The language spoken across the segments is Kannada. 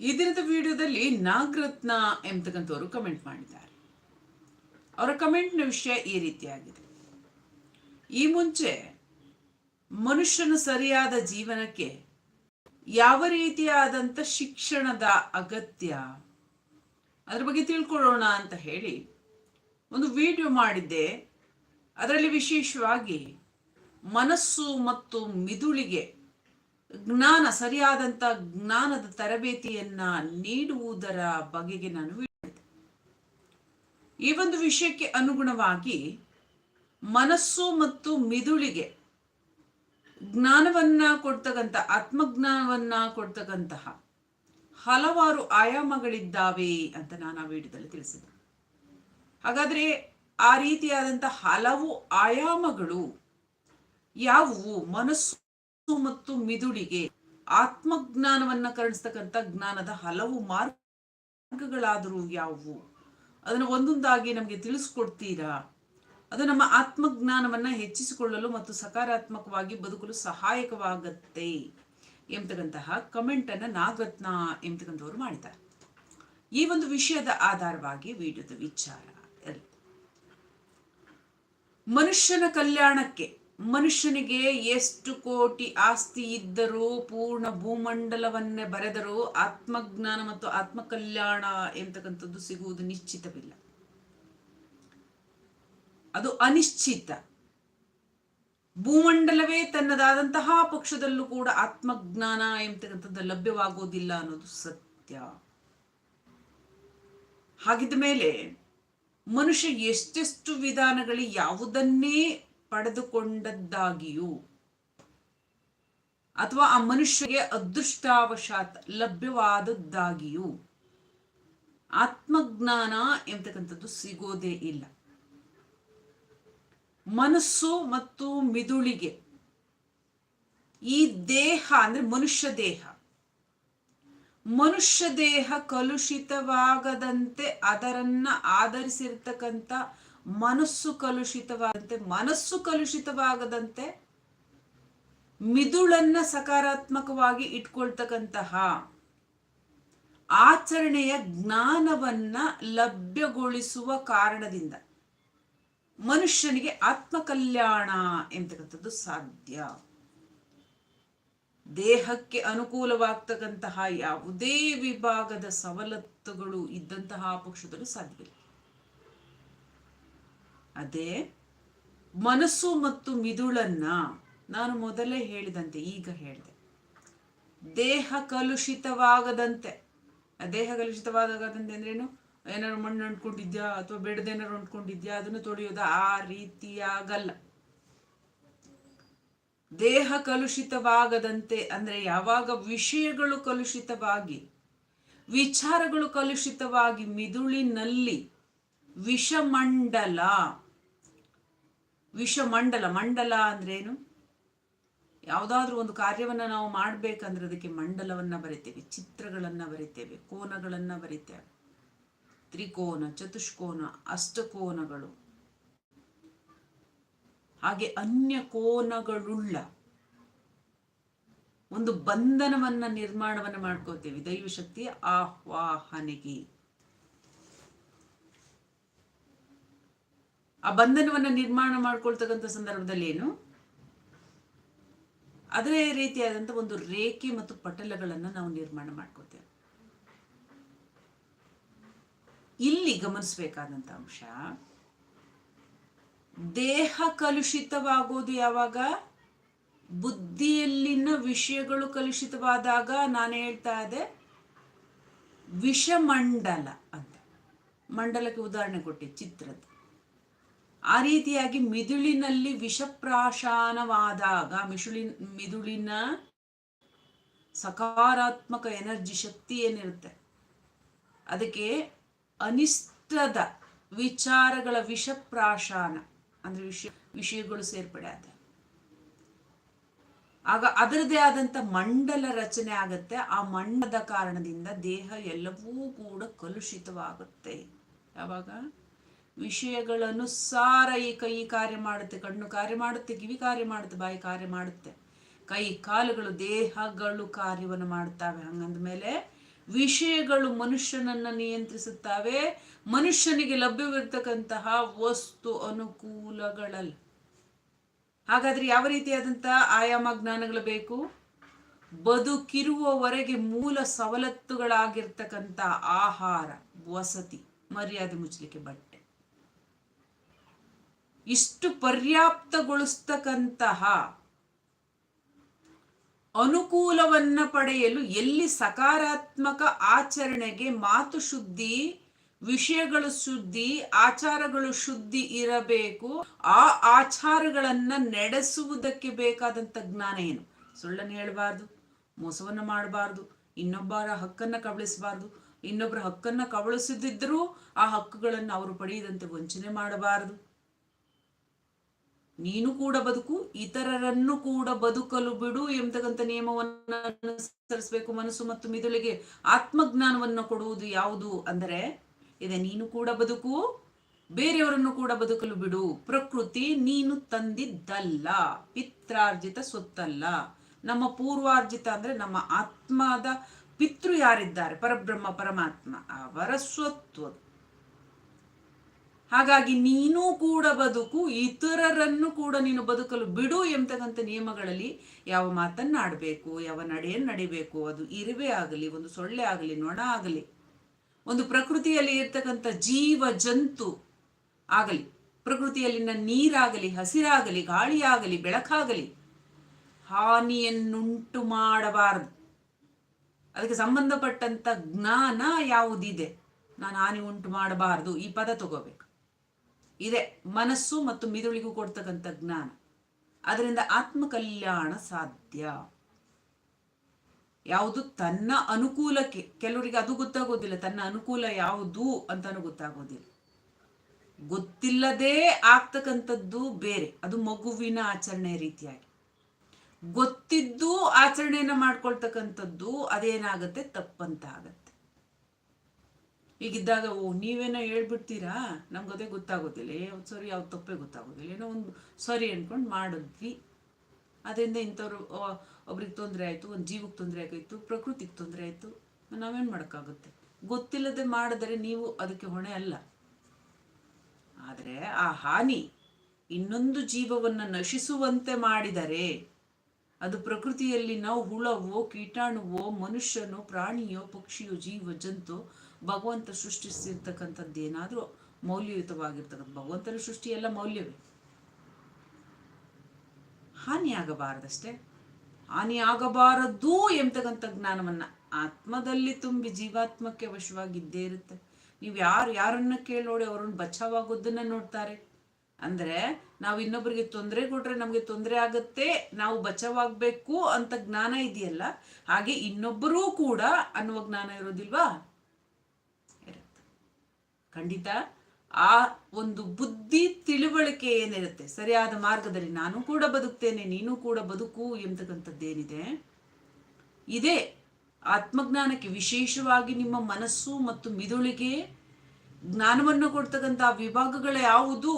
ಈ ದಿನದ ವಿಡಿಯೋದಲ್ಲಿ ನಾಗರತ್ನ ಎಂಬತಕ್ಕಂಥವರು ಕಮೆಂಟ್ ಮಾಡಿದ್ದಾರೆ. ಅವರ ಕಮೆಂಟ್ನ ವಿಷಯ ಈ ರೀತಿಯಾಗಿದೆ. ಈ ಮುಂಚೆ ಮನುಷ್ಯನ ಸರಿಯಾದ ಜೀವನಕ್ಕೆ ಯಾವ ರೀತಿಯಾದಂಥ ಶಿಕ್ಷಣದ ಅಗತ್ಯ, ಅದ್ರ ಬಗ್ಗೆ ತಿಳ್ಕೊಳ್ಳೋಣ ಅಂತ ಹೇಳಿ ಒಂದು ವಿಡಿಯೋ ಮಾಡಿದ್ದೆ. ಅದರಲ್ಲಿ ವಿಶೇಷವಾಗಿ ಮನಸ್ಸು ಮತ್ತು ಮಿದುಳಿಗೆ ಜ್ಞಾನ ಸರಿಯಾದಂಥ ಜ್ಞಾನದ ತರಬೇತಿಯನ್ನ ನೀಡುವುದರ ಬಗೆಗೆ ನಾನು ಹೇಳಿದೆ ಈ ಒಂದು ವಿಷಯಕ್ಕೆ ಅನುಗುಣವಾಗಿ ಮನಸ್ಸು ಮತ್ತು ಮಿದುಳಿಗೆ ಜ್ಞಾನವನ್ನ ಕೊಡ್ತಕ್ಕಂಥ, ಆತ್ಮಜ್ಞಾನವನ್ನ ಕೊಡ್ತಕ್ಕಂತಹ ಹಲವಾರು ಆಯಾಮಗಳಿದ್ದಾವೆ ಅಂತ ನಾನು ಆ ವಿಡಿಯೋದಲ್ಲಿ ತಿಳಿಸಿದೆ ಹಾಗಾದ್ರೆ ಆ ರೀತಿಯಾದಂಥ ಹಲವು ಆಯಾಮಗಳು ಯಾವುವು? ಮನಸ್ಸು ಮತ್ತು ಮಿದುಳಿಗೆ ಆತ್ಮಜ್ಞಾನವನ್ನ ಕರುಣಿಸ್ತಕ್ಕಂಥ ಜ್ಞಾನದ ಹಲವು ಮಾರ್ಗಗಳಾದರೂ ಯಾವುವು? ಅದನ್ನ ಒಂದೊಂದಾಗಿ ನಮಗೆ ತಿಳಿಸ್ಕೊಡ್ತೀರಾ? ಅದು ನಮ್ಮ ಆತ್ಮಜ್ಞಾನವನ್ನ ಹೆಚ್ಚಿಸಿಕೊಳ್ಳಲು ಮತ್ತು ಸಕಾರಾತ್ಮಕವಾಗಿ ಬದುಕಲು ಸಹಾಯಕವಾಗತ್ತೆ ಎಂಬತಕ್ಕಂತಹ ಕಮೆಂಟ್ ಅನ್ನ ನಾಗರತ್ನ ಎಂಬತಕ್ಕಂಥವ್ರು ಮಾಡಿದ್ದಾರೆ. ಈ ಒಂದು ವಿಷಯದ ಆಧಾರವಾಗಿ ವಿಡಿಯೋದ ವಿಚಾರ. ಮನುಷ್ಯನ ಕಲ್ಯಾಣಕ್ಕೆ ಮನುಷ್ಯನಿಗೆ ಎಷ್ಟು ಕೋಟಿ ಆಸ್ತಿ ಇದ್ದರೂ, ಪೂರ್ಣ ಭೂಮಂಡಲವನ್ನೇ ಬರೆದರೂ ಆತ್ಮಜ್ಞಾನ ಮತ್ತು ಆತ್ಮಕಲ್ಯಾಣ ಎಂತಕ್ಕಂಥದ್ದು ಸಿಗುವುದು ನಿಶ್ಚಿತವಿಲ್ಲ. ಅದು ಅನಿಶ್ಚಿತ. ಭೂಮಂಡಲವೇ ತನ್ನದಾದಂತಹ ಪಕ್ಷದಲ್ಲೂ ಕೂಡ ಆತ್ಮಜ್ಞಾನ ಎಂಬತಕ್ಕಂಥದ್ದು ಲಭ್ಯವಾಗೋದಿಲ್ಲ ಅನ್ನೋದು ಸತ್ಯ. ಹಾಗಿದ ಮೇಲೆ ಮನುಷ್ಯ ಎಷ್ಟೆಷ್ಟು ವಿಧಾನಗಳು ಯಾವುದನ್ನೇ ಪಡೆದುಕೊಂಡದ್ದಾಗಿಯೂ, ಅಥವಾ ಆ ಮನುಷ್ಯಗೆ ಅದೃಷ್ಟಾವಶಾತ್ ಲಭ್ಯವಾದದ್ದಾಗಿಯೂ, ಆತ್ಮಜ್ಞಾನ ಎಂಬತಕ್ಕಂಥದ್ದು ಸಿಗೋದೇ ಇಲ್ಲ. ಮನಸ್ಸು ಮತ್ತು ಮಿದುಳಿಗೆ ಈ ದೇಹ ಅಂದ್ರೆ ಮನುಷ್ಯ ದೇಹ ಮನುಷ್ಯ ದೇಹ ಕಲುಷಿತವಾಗದಂತೆ ಅದರನ್ನ ಆಧರಿಸಿರ್ತಕ್ಕಂಥ ಮನಸ್ಸು ಕಲುಷಿತವಾದಂತೆ, ಮನಸ್ಸು ಕಲುಷಿತವಾಗದಂತೆ ಮಿದುಳನ್ನ ಸಕಾರಾತ್ಮಕವಾಗಿ ಇಟ್ಕೊಳ್ತಕ್ಕಂತಹ ಆಚರಣೆಯ ಜ್ಞಾನವನ್ನ ಲಭ್ಯಗೊಳಿಸುವ ಕಾರಣದಿಂದ ಮನುಷ್ಯನಿಗೆ ಆತ್ಮಕಲ್ಯಾಣ ಎಂತಕ್ಕಂಥದ್ದು ಸಾಧ್ಯ. ದೇಹಕ್ಕೆ ಅನುಕೂಲವಾಗ್ತಕ್ಕಂತಹ ಯಾವುದೇ ವಿಭಾಗದ ಸವಲತ್ತುಗಳು ಇದ್ದಂತಹ ಪಕ್ಷದಲ್ಲೂ ಸಾಧ್ಯವಿಲ್ಲ. ಅದೇ ಮನಸ್ಸು ಮತ್ತು ಮಿದುಳನ್ನ ನಾನು ಮೊದಲೇ ಹೇಳಿದಂತೆ, ಈಗ ಹೇಳಿದೆ. ದೇಹ ಕಲುಷಿತವಾಗದಂತೆ. ದೇಹ ಕಲುಷಿತವಾಗದಂತೆ ಅಂದ್ರೇನು? ಏನಾದ್ರು ಮಣ್ಣು ಅಂಟ್ಕೊಂಡಿದ್ಯಾ ಅಥವಾ ಬೆಡ್ದೇನಾರು ಅಂಟ್ಕೊಂಡಿದ್ಯಾ ಅದನ್ನು ತೊಳೆಯೋದು ಆ ರೀತಿಯಾಗಲ್ಲ. ದೇಹ ಕಲುಷಿತವಾಗದಂತೆ ಅಂದ್ರೆ ಯಾವಾಗ ವಿಷಯಗಳು ಕಲುಷಿತವಾಗಿ, ವಿಚಾರಗಳು ಕಲುಷಿತವಾಗಿ ಮಿದುಳಿನಲ್ಲಿ ವಿಷಮಂಡಲ ವಿಷಮಂಡಲ ಮಂಡಲ ಅಂದ್ರೇನು? ಯಾವುದಾದ್ರೂ ಒಂದು ಕಾರ್ಯವನ್ನು ನಾವು ಮಾಡಬೇಕಂದ್ರೆ ಅದಕ್ಕೆ ಮಂಡಲವನ್ನ ಬರಿತೇವೆ, ಚಿತ್ರಗಳನ್ನ ಬರಿತೇವೆ, ಕೋನಗಳನ್ನ ಬರಿತೇವೆ. ತ್ರಿಕೋನ, ಚತುಷ್ಕೋನ, ಅಷ್ಟಕೋನಗಳು. ಹಾಗೆ ಅನ್ಯ ಕೋನಗಳುಳ್ಳ ಒಂದು ಬಂಧನವನ್ನ ನಿರ್ಮಾಣವನ್ನ ಮಾಡ್ಕೋತೇವೆ. ದೈವಶಕ್ತಿ ಆಹ್ವಾಹನೆಗೆ. ಆ ಬಂಧನವನ್ನು ನಿರ್ಮಾಣ ಮಾಡ್ಕೊಳ್ತಕ್ಕಂಥ ಸಂದರ್ಭದಲ್ಲಿ ಏನು? ಅದೇ ರೀತಿಯಾದಂಥ ಒಂದು ರೇಖೆ ಮತ್ತು ಪಟಲಗಳನ್ನು ನಾವು ನಿರ್ಮಾಣ ಮಾಡ್ಕೋತೇವೆ ಇಲ್ಲಿ ಗಮನಿಸಬೇಕಾದಂತ ಅಂಶ, ದೇಹ ಕಲುಷಿತವಾಗೋದು ಯಾವಾಗ? ಬುದ್ಧಿಯಲ್ಲಿನ ವಿಷಯಗಳು ಕಲುಷಿತವಾದಾಗ ನಾನು ಹೇಳ್ತಾ ಇದ್ದೆ, ವಿಷಮಂಡಲ ಅಂತ. ಮಂಡಲಕ್ಕೆ ಉದಾಹರಣೆ ಕೊಟ್ಟೆ, ಚಿತ್ರದ. ಆ ರೀತಿಯಾಗಿ ಮಿದುಳಿನಲ್ಲಿ ವಿಷಪ್ರಾಶಾನವಾದಾಗ ಮಿಶುಳಿನ, ಮಿದುಳಿನ ಸಕಾರಾತ್ಮಕ ಎನರ್ಜಿ ಶಕ್ತಿ ಏನಿರುತ್ತೆ? ಅದಕ್ಕೆ ಅನಿಷ್ಟದ ವಿಚಾರಗಳ ವಿಷಪ್ರಾಶಾನ, ಅಂದ್ರೆ ವಿಷಯ ವಿಷಯಗಳು ಸೇರ್ಪಡೆ ಆದ. ಆಗ ಅದರದೇ ಆದಂತ ಮಂಡಲ ರಚನೆ ಆಗತ್ತೆ. ಆ ಮಂಡದ ಕಾರಣದಿಂದ ದೇಹ ಎಲ್ಲವೂ ಕೂಡ ಕಲುಷಿತವಾಗುತ್ತೆ. ಯಾವಾಗ? ವಿಷಯಗಳನುಸಾರ ಈ ಕೈ ಕಾರ್ಯ ಮಾಡುತ್ತೆ, ಕಣ್ಣು ಕಾರ್ಯ ಮಾಡುತ್ತೆ, ಕಿವಿ ಕಾರ್ಯ ಮಾಡುತ್ತೆ, ಬಾಯಿ ಕಾರ್ಯ ಮಾಡುತ್ತೆ. ಕೈ ಕಾಲುಗಳು, ದೇಹಗಳು ಕಾರ್ಯವನ್ನು ಮಾಡುತ್ತವೆ. ಹಂಗಂದ ಮೇಲೆ ವಿಷಯಗಳು ಮನುಷ್ಯನನ್ನ ನಿಯಂತ್ರಿಸುತ್ತವೆ. ಮನುಷ್ಯನಿಗೆ ಲಭ್ಯವಿರ್ತಕ್ಕಂತಹ ವಸ್ತು ಅನುಕೂಲಗಳಲ್ಲ. ಹಾಗಾದ್ರೆ ಯಾವ ರೀತಿಯಾದಂತಹ ಆಯಾಮ ಜ್ಞಾನಗಳು ಬೇಕು? ಬದುಕಿರುವವರೆಗೆ ಮೂಲ ಸವಲತ್ತುಗಳಾಗಿರ್ತಕ್ಕಂಥ ಆಹಾರ, ವಸತಿ, ಮರ್ಯಾದೆ ಮುಚ್ಚಲಿಕ್ಕೆ ಬಟ್ಟೆ. ಇಷ್ಟು ಪರ್ಯಾಪ್ತಗೊಳಿಸ್ತಕ್ಕಂತಹ ಅನುಕೂಲವನ್ನ ಪಡೆಯಲು ಎಲ್ಲಿ ಸಕಾರಾತ್ಮಕ ಆಚರಣೆಗೆ ಮಾತು ಶುದ್ಧಿ, ವಿಷಯಗಳು ಶುದ್ಧಿ, ಆಚಾರಗಳು ಶುದ್ಧಿ ಇರಬೇಕು, ಆ ಆಚಾರಗಳನ್ನ ನಡೆಸುವುದಕ್ಕೆ ಬೇಕಾದಂತ ಜ್ಞಾನ ಏನು? ಸುಳ್ಳನ್ನು ಹೇಳಬಾರ್ದು, ಮೋಸವನ್ನು ಮಾಡಬಾರ್ದು, ಇನ್ನೊಬ್ಬರ ಹಕ್ಕನ್ನ ಕಬಳಿಸಬಾರ್ದು ಇನ್ನೊಬ್ಬರ ಹಕ್ಕನ್ನ ಕಬಳಿಸದಿದ್ರೂ ಆ ಹಕ್ಕುಗಳನ್ನು ಅವರು ಪಡೆಯದಂತೆ ವಂಚನೆ ಮಾಡಬಾರದು. ನೀನು ಕೂಡ ಬದುಕು, ಇತರರನ್ನು ಕೂಡ ಬದುಕಲು ಬಿಡು ಎಂಬತಕ್ಕಂಥ ನಿಯಮವನ್ನು ಅನುಸರಿಸಬೇಕು ಮನಸ್ಸು ಮತ್ತು ಮಿದುಳಿಗೆ ಆತ್ಮಜ್ಞಾನವನ್ನು ಕೊಡುವುದು ಯಾವುದು ಅಂದರೆ, ಇದೆ ನೀನು ಕೂಡ ಬದುಕು, ಬೇರೆಯವರನ್ನು ಕೂಡ ಬದುಕಲು ಬಿಡು. ಪ್ರಕೃತಿ ನೀನು ತಂದಿದ್ದಲ್ಲ, ಪಿತ್ರಾರ್ಜಿತ ಸೊತ್ತಲ್ಲ ನಮ್ಮ ಪೂರ್ವಾರ್ಜಿತ ಅಂದ್ರೆ ನಮ್ಮ ಆತ್ಮದ ಪಿತೃ ಯಾರಿದ್ದಾರೆ? ಪರಬ್ರಹ್ಮ, ಪರಮಾತ್ಮ ಅವರ ಸ್ವತ್ವ. ಹಾಗಾಗಿ ನೀನೂ ಕೂಡ ಬದುಕು, ಇತರರನ್ನು ಕೂಡ ನೀನು ಬದುಕಲು ಬಿಡು ಎಂಬತಕ್ಕಂಥ ನಿಯಮಗಳಲ್ಲಿ ಯಾವ ಮಾತನ್ನಾಡಬೇಕು ಯಾವ ನಡೆಯನ್ನು ನಡಿಬೇಕು, ಅದು ಇರುವೆ ಆಗಲಿ, ಒಂದು ಸೊಳ್ಳೆ ಆಗಲಿ, ನೊಣ ಆಗಲಿ, ಒಂದು ಪ್ರಕೃತಿಯಲ್ಲಿ ಇರ್ತಕ್ಕಂಥ ಜೀವ ಜಂತು ಆಗಲಿ, ಪ್ರಕೃತಿಯಲ್ಲಿನ ನೀರಾಗಲಿ, ಹಸಿರಾಗಲಿ, ಗಾಳಿಯಾಗಲಿ, ಬೆಳಕಾಗಲಿ, ಹಾನಿಯನ್ನುಂಟು ಮಾಡಬಾರದು. ಅದಕ್ಕೆ ಸಂಬಂಧಪಟ್ಟಂತ ಜ್ಞಾನ ಯಾವುದಿದೆ? ನಾನು ಹಾನಿ ಉಂಟು ಮಾಡಬಾರದು. ಈ ಪದ ತಗೋಬೇಕು. ಇದೆ ಮನಸ್ಸು ಮತ್ತು ಮಿದುಳಿಗೂ ಕೊಡ್ತಕ್ಕಂಥ ಜ್ಞಾನ. ಅದರಿಂದ ಆತ್ಮಕಲ್ಯಾಣ ಸಾಧ್ಯ. ಯಾವುದು ತನ್ನ ಅನುಕೂಲಕ್ಕೆ, ಕೆಲವರಿಗೆ ಅದು ಗೊತ್ತಾಗೋದಿಲ್ಲ, ತನ್ನ ಅನುಕೂಲ ಯಾವುದು ಅಂತಾನು ಗೊತ್ತಾಗೋದಿಲ್ಲ. ಗೊತ್ತಿಲ್ಲದೆ ಆಗ್ತಕ್ಕಂಥದ್ದು ಬೇರೆ, ಅದು ಮಗುವಿನ ಆಚರಣೆ ರೀತಿಯಾಗಿ. ಗೊತ್ತಿದ್ದು ಆಚರಣೆಯನ್ನ ಮಾಡ್ಕೊಳ್ತಕ್ಕಂಥದ್ದು ಅದೇನಾಗುತ್ತೆ? ತಪ್ಪಂತ ಆಗತ್ತೆ ಈಗಿದ್ದಾಗ, ಓ, ನೀವೇನೋ ಹೇಳ್ಬಿಡ್ತೀರಾ? ನಮ್ಗದೇ ಗೊತ್ತಾಗೋದಿಲ್ಲ. ಯಾವ್ದು ಸರಿ ಯಾವ್ದು ತಪ್ಪೇ ಗೊತ್ತಾಗೋದಿಲ್ಲ. ಏನೋ ಒಂದು ಸರಿ ಅನ್ಕೊಂಡು ಮಾಡಿದ್ವಿ. ಅದರಿಂದ ಇಂಥವ್ರು ಒಬ್ರಿಗೆ ತೊಂದರೆ ಆಯಿತು, ಒಂದು ಜೀವಕ್ಕೆ ತೊಂದರೆ ಆಗೋಯ್ತು, ಪ್ರಕೃತಿಗೆ ತೊಂದರೆ ಆಯಿತು. ನಾವೇನು ಮಾಡೋಕ್ಕಾಗುತ್ತೆ? ಗೊತ್ತಿಲ್ಲದೆ ಮಾಡಿದರೆ ನೀವು ಅದಕ್ಕೆ ಹೊಣೆ ಅಲ್ಲ. ಆದರೆ ಆ ಹಾನಿ ಇನ್ನೊಂದು ಜೀವವನ್ನು ನಶಿಸುವಂತೆ ಮಾಡಿದರೆ ಅದು ಪ್ರಕೃತಿಯಲ್ಲಿ ನಾವು ಹುಳವೋ, ಕೀಟಾಣುವೋ, ಮನುಷ್ಯನೋ, ಪ್ರಾಣಿಯೋ, ಪಕ್ಷಿಯೋ, ಜೀವ ಜಂತು ಭಗವಂತ ಸೃಷ್ಟಿಸಿರ್ತಕ್ಕಂಥದ್ದು ಏನಾದರೂ ಮೌಲ್ಯಯುತವಾಗಿರ್ತಕ್ಕಂಥ ಭಗವಂತನ ಸೃಷ್ಟಿ ಎಲ್ಲ ಮೌಲ್ಯವೇ. ಹಾನಿಯಾಗಬಾರದಷ್ಟೇ ಹಾನಿಯಾಗಬಾರದು ಎಂಬತಕ್ಕಂಥ ಜ್ಞಾನವನ್ನ ಆತ್ಮದಲ್ಲಿ ತುಂಬಿ ಜೀವಾತ್ಮಕ್ಕೆ ವಶವಾಗಿದ್ದೇ ಇರುತ್ತೆ. ನೀವು ಯಾರು ಯಾರನ್ನ ಕೇಳಿ ನೋಡಿ ಅವ್ರನ್ನ ಬಚಾವಾಗೋದನ್ನ ನೋಡ್ತಾರೆ. ಅಂದ್ರೆ ನಾವು ಇನ್ನೊಬ್ಬರಿಗೆ ತೊಂದರೆ ಕೊಟ್ರೆ ನಮಗೆ ತೊಂದರೆ ಆಗತ್ತೆ, ನಾವು ಬಚಾವಾಗಬೇಕು ಅಂತ ಜ್ಞಾನ ಇದೆಯಲ್ಲ. ಹಾಗೆ ಇನ್ನೊಬ್ಬರೂ ಕೂಡ ಅನ್ನುವ ಜ್ಞಾನ ಇರೋದಿಲ್ವಾ? ಖಂಡಿತ ಆ ಒಂದು ಬುದ್ಧಿ ತಿಳುವಳಿಕೆ ಏನಿರುತ್ತೆ, ಸರಿಯಾದ ಮಾರ್ಗದಲ್ಲಿ ನಾನು ಕೂಡ ಬದುಕ್ತೇನೆ, ನೀನು ಕೂಡ ಬದುಕು ಎಂಬತಕ್ಕಂಥದ್ದೇನಿದೆ ಇದೇ ಆತ್ಮಜ್ಞಾನಕ್ಕೆ ವಿಶೇಷವಾಗಿ ನಿಮ್ಮ ಮನಸ್ಸು ಮತ್ತು ಮಿದುಳಿಗೆ ಜ್ಞಾನವನ್ನು ಕೊಡ್ತಕ್ಕಂಥ ವಿಭಾಗಗಳು ಯಾವುದು?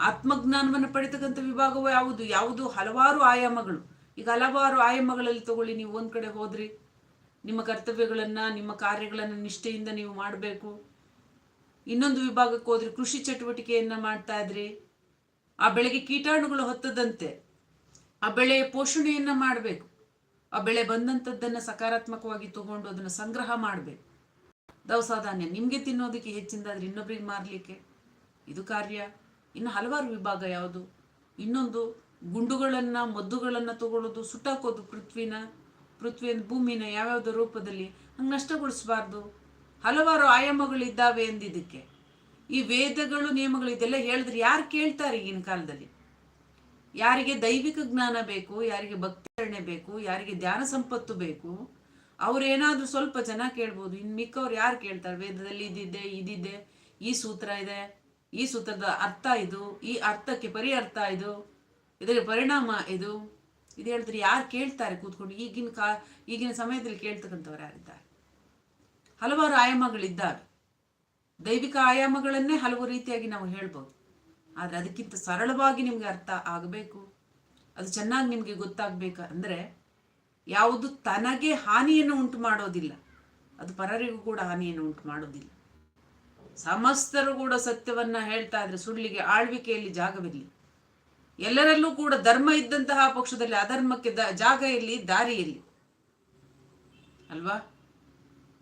ಆತ್ಮಜ್ಞಾನವನ್ನು ಪಡಿತಕ್ಕಂಥ ವಿಭಾಗವು ಯಾವುದು? ಯಾವುದು? ಹಲವಾರು ಆಯಾಮಗಳು. ಈಗ ಹಲವಾರು ಆಯಾಮಗಳಲ್ಲಿ ತಗೊಳ್ಳಿ, ನೀವು ಒಂದ್ ಕಡೆ ಹೋದ್ರಿ. ನಿಮ್ಮ ಕರ್ತವ್ಯಗಳನ್ನ, ನಿಮ್ಮ ಕಾರ್ಯಗಳನ್ನು ನಿಷ್ಠೆಯಿಂದ ನೀವು ಮಾಡಬೇಕು. ಇನ್ನೊಂದು ವಿಭಾಗಕ್ಕೆ ಹೋದ್ರೆ ಕೃಷಿ ಚಟುವಟಿಕೆಯನ್ನ ಮಾಡ್ತಾ ಇದ್ರಿ, ಆ ಬೆಳೆಗೆ ಕೀಟಾಣುಗಳು ಹೊತ್ತದಂತೆ, ಆ ಬೆಳೆಯ ಪೋಷಣೆಯನ್ನ ಮಾಡಬೇಕು, ಆ ಬೆಳೆ ಬಂದಂಥದ್ದನ್ನು ಸಕಾರಾತ್ಮಕವಾಗಿ ತಗೊಂಡು ಅದನ್ನು ಸಂಗ್ರಹ ಮಾಡಬೇಕು. ದವಸ ಧಾನ್ಯ ನಿಮಗೆ ತಿನ್ನೋದಕ್ಕೆ ಹೆಚ್ಚಿಂದಾದ್ರೆ ಇನ್ನೊಬ್ರಿಗೆ ಮಾರಲಿಕ್ಕೆ. ಇದು ಕಾರ್ಯ. ಇನ್ನು ಹಲವಾರು ವಿಭಾಗ ಯಾವುದು? ಇನ್ನೊಂದು ಗುಂಡುಗಳನ್ನು, ಮದ್ದುಗಳನ್ನು ತಗೊಳ್ಳೋದು, ಸುಟ್ಟಾಕೋದು ಪೃಥ್ವಿನ, ಪೃಥ್ವಿಯ ಭೂಮಿನ ಯಾವ್ಯಾವುದೋ ರೂಪದಲ್ಲಿ ಹಂಗೆ ನಷ್ಟಗೊಳಿಸಬಾರ್ದು. ಹಲವಾರು ಆಯಾಮಗಳಿದ್ದಾವೆ ಎಂದಿದ್ದಕ್ಕೆ. ಈ ವೇದಗಳು, ನಿಯಮಗಳು ಇದೆಲ್ಲ ಹೇಳಿದ್ರೆ ಯಾರು ಕೇಳ್ತಾರೆ ಈಗಿನ ಕಾಲದಲ್ಲಿ? ಯಾರಿಗೆ ದೈವಿಕ ಜ್ಞಾನ ಬೇಕು, ಯಾರಿಗೆ ಭಕ್ತಿರಣೆ ಬೇಕು, ಯಾರಿಗೆ ಧ್ಯಾನ ಸಂಪತ್ತು ಬೇಕು, ಅವ್ರೇನಾದ್ರೂ ಸ್ವಲ್ಪ ಜನ ಕೇಳ್ಬೋದು. ಇನ್ನು ಮಿಕ್ಕವ್ರು ಯಾರು ಕೇಳ್ತಾರೆ? ವೇದದಲ್ಲಿ ಇದಿದೆ ಇದಿದೆ, ಈ ಸೂತ್ರ ಇದೆ, ಈ ಸೂತ್ರದ ಅರ್ಥ ಇದು, ಈ ಅರ್ಥಕ್ಕೆ ಪರಿ ಅರ್ಥ ಇದು ಇದರ ಪರಿಣಾಮ ಇದು. ಇದು ಹೇಳಿದ್ರೆ ಯಾರು ಕೇಳ್ತಾರೆ ಕೂತ್ಕೊಂಡು? ಈಗಿನ ಕಾ, ಈಗಿನ ಸಮಯದಲ್ಲಿ ಕೇಳ್ತಕ್ಕಂಥವ್ರು ಯಾರಿದ್ದಾರೆ? ಹಲವಾರು ಆಯಾಮಗಳಿದ್ದಾವೆ. ದೈವಿಕ ಆಯಾಮಗಳನ್ನೇ ಹಲವು ರೀತಿಯಾಗಿ ನಾವು ಹೇಳ್ಬೋದು. ಆದರೆ ಅದಕ್ಕಿಂತ ಸರಳವಾಗಿ ನಿಮಗೆ ಅರ್ಥ ಆಗಬೇಕು. ಅದು ಚೆನ್ನಾಗಿ ನಿಮಗೆ ಗೊತ್ತಾಗಬೇಕು ಅಂದರೆ ಯಾವುದು ತನಗೆ ಹಾನಿಯನ್ನು ಉಂಟು ಮಾಡೋದಿಲ್ಲ. ಅದು ಪರರಿಗೂ ಕೂಡ ಹಾನಿಯನ್ನು ಉಂಟು ಮಾಡೋದಿಲ್ಲ. ಸಮಸ್ತರು ಕೂಡ ಸತ್ಯವನ್ನ ಹೇಳ್ತಾ ಇದ್ರೆ ಸುಳ್ಳಿಗೆ ಆಳ್ವಿಕೆಯಲ್ಲಿ ಜಾಗವಿರಲಿ. ಎಲ್ಲರಲ್ಲೂ ಕೂಡ ಧರ್ಮ ಇದ್ದಂತಹ ಪಕ್ಷದಲ್ಲಿ ಅಧರ್ಮಕ್ಕೆ ದ ಜಾಗ ಇರಲಿ, ದಾರಿ ಇರಲಿ. ಅಲ್ವಾ?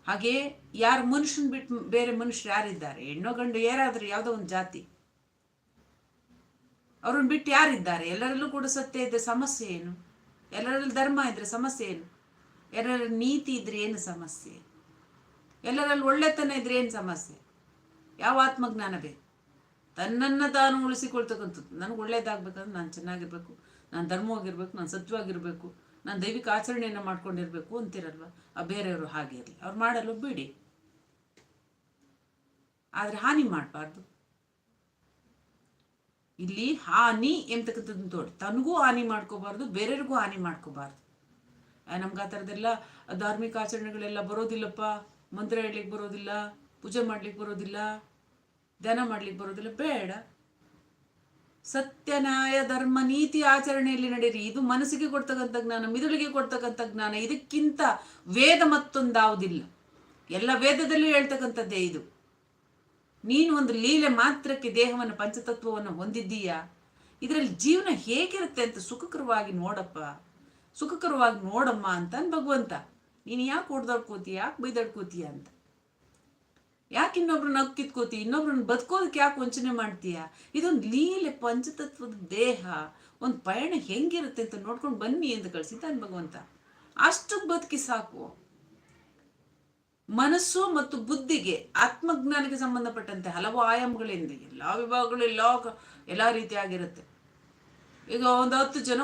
ಹಾಗೆ ಯಾರು ಮನುಷ್ಯನ್ ಬಿಟ್ಟು ಬೇರೆ ಮನುಷ್ಯರು ಯಾರಿದ್ದಾರೆ? ಹೆಣ್ಣು ಗಂಡು ಯಾರಾದರೂ ಯಾವುದೋ ಒಂದು ಜಾತಿ. ಅವ್ರನ್ನ ಬಿಟ್ಟು ಯಾರಿದ್ದಾರೆ? ಎಲ್ಲರಲ್ಲೂ ಕೂಡ ಸತ್ಯ ಇದ್ದರೆ ಸಮಸ್ಯೆ ಏನು? ಎಲ್ಲರಲ್ಲಿ ಧರ್ಮ ಇದ್ರೆ ಸಮಸ್ಯೆ ಏನು? ಎಲ್ಲರಲ್ಲಿ ನೀತಿ ಇದ್ರೆ ಏನು ಸಮಸ್ಯೆ? ಎಲ್ಲರಲ್ಲಿ ಒಳ್ಳೆತನ ಇದ್ರೆ ಏನು ಸಮಸ್ಯೆ? ಯಾವ ಆತ್ಮಜ್ಞಾನ ಬೇಕು? ತನ್ನನ್ನು ತಾನು ಉಳಿಸಿಕೊಳ್ತಕ್ಕಂಥದ್ದು. ನನಗೆ ಒಳ್ಳೇದಾಗಬೇಕಂದ್ರೆ ನಾನು ಚೆನ್ನಾಗಿರ್ಬೇಕು. ನಾನು ಧರ್ಮವಾಗಿರ್ಬೇಕು, ನಾನು ಸತ್ಯವಾಗಿರ್ಬೇಕು. ನಾನು ದೈವಿಕ ಆಚರಣೆಯನ್ನು ಮಾಡ್ಕೊಂಡಿರಬೇಕು ಅಂತಿರಲ್ವ? ಆ ಬೇರೆಯವರು ಹಾಗೆ ಇರಲಿ. ಅವ್ರು ಮಾಡಲು ಬಿಡಿ. ಆದರೆ ಹಾನಿ ಮಾಡಬಾರ್ದು. ಇಲ್ಲಿ ಹಾನಿ ಎಂತಕ್ಕಂಥದ್ದು ತೋಡಿ, ತನಗೂ ಹಾನಿ ಮಾಡ್ಕೋಬಾರ್ದು, ಬೇರೆಯವ್ರಿಗೂ ಹಾನಿ ಮಾಡ್ಕೋಬಾರ್ದು. ನಮ್ಗೆ ಆ ಥರದ್ದೆಲ್ಲ ಧಾರ್ಮಿಕ ಆಚರಣೆಗಳೆಲ್ಲ ಬರೋದಿಲ್ಲಪ್ಪ. ಮಂತ್ರ ಹೇಳಲಿಕ್ಕೆ ಬರೋದಿಲ್ಲ, ಪೂಜೆ ಮಾಡ್ಲಿಕ್ಕೆ ಬರೋದಿಲ್ಲ, ಧ್ಯಾನ ಮಾಡ್ಲಿಕ್ಕೆ ಬರೋದಿಲ್ಲ, ಬೇಡ. ಸತ್ಯ ನ್ಯಾಯ ಧರ್ಮ, ನೀತಿ ಆಚರಣೆಯಲ್ಲಿ ನಡೆಯಿರಿ. ಇದು ಮನಸ್ಸಿಗೆ ಕೊಡ್ತಕ್ಕಂಥ ಜ್ಞಾನ, ಮಿದುಳಿಗೆ ಕೊಡ್ತಕ್ಕಂಥ ಜ್ಞಾನ. ಇದಕ್ಕಿಂತ ವೇದ ಮತ್ತೊಂದಾವುದಿಲ್ಲ. ಎಲ್ಲ ವೇದದಲ್ಲೂ ಹೇಳ್ತಕ್ಕಂಥದ್ದೇ ಇದು. ನೀನು ಒಂದು ಲೀಲೆ ಮಾತ್ರಕ್ಕೆ ದೇಹವನ್ನು, ಪಂಚತತ್ವವನ್ನು ಹೊಂದಿದ್ದೀಯಾ? ಇದರಲ್ಲಿ ಜೀವನ ಹೇಗಿರುತ್ತೆ ಅಂತ ಸುಖಕರವಾಗಿ ನೋಡಪ್ಪ. ಸುಖಕರವಾಗಿ ನೋಡಮ್ಮ ಅಂತ ಭಗವಂತ. ನೀನು ಯಾಕೆ ಹೊಡೆದಾಡ್ಕೋತೀಯ, ಯಾಕೆ ಬೈದಾಡ್ಕೋತೀಯ ಅಂತ. ಯಾಕೆ ಇನ್ನೊಬ್ರನ್ನ ಕಿತ್ಕೋತಿ ಇನ್ನೊಬ್ರನ್ನ ಬದುಕೋದಕ್ಕೆ ಯಾಕೆ ವಂಚನೆ ಮಾಡ್ತೀಯ? ಇದೊಂದು ಲೀಲೆ ಪಂಚತತ್ವದ ದೇಹ. ಒಂದು ಪಯಣ ಹೆಂಗಿರುತ್ತೆ ಅಂತ ನೋಡ್ಕೊಂಡು ಬನ್ನಿ ಅಂತ ಕಳಿಸಿದ್ದಾನೆ ಭಗವಂತ. ಅಷ್ಟು ಬದುಕಿ ಸಾಕು. ಮನಸ್ಸು ಮತ್ತು ಬುದ್ಧಿಗೆ ಆತ್ಮಜ್ಞಾನಕ್ಕೆ ಸಂಬಂಧಪಟ್ಟಂತೆ ಹಲವು ಆಯಾಮಗಳಿಂದ ಎಲ್ಲ ವಿಭಾಗಗಳು, ಎಲ್ಲ ಎಲ್ಲ ರೀತಿಯಾಗಿರುತ್ತೆ ಈಗ ಒಂದು ಹತ್ತು ಜನ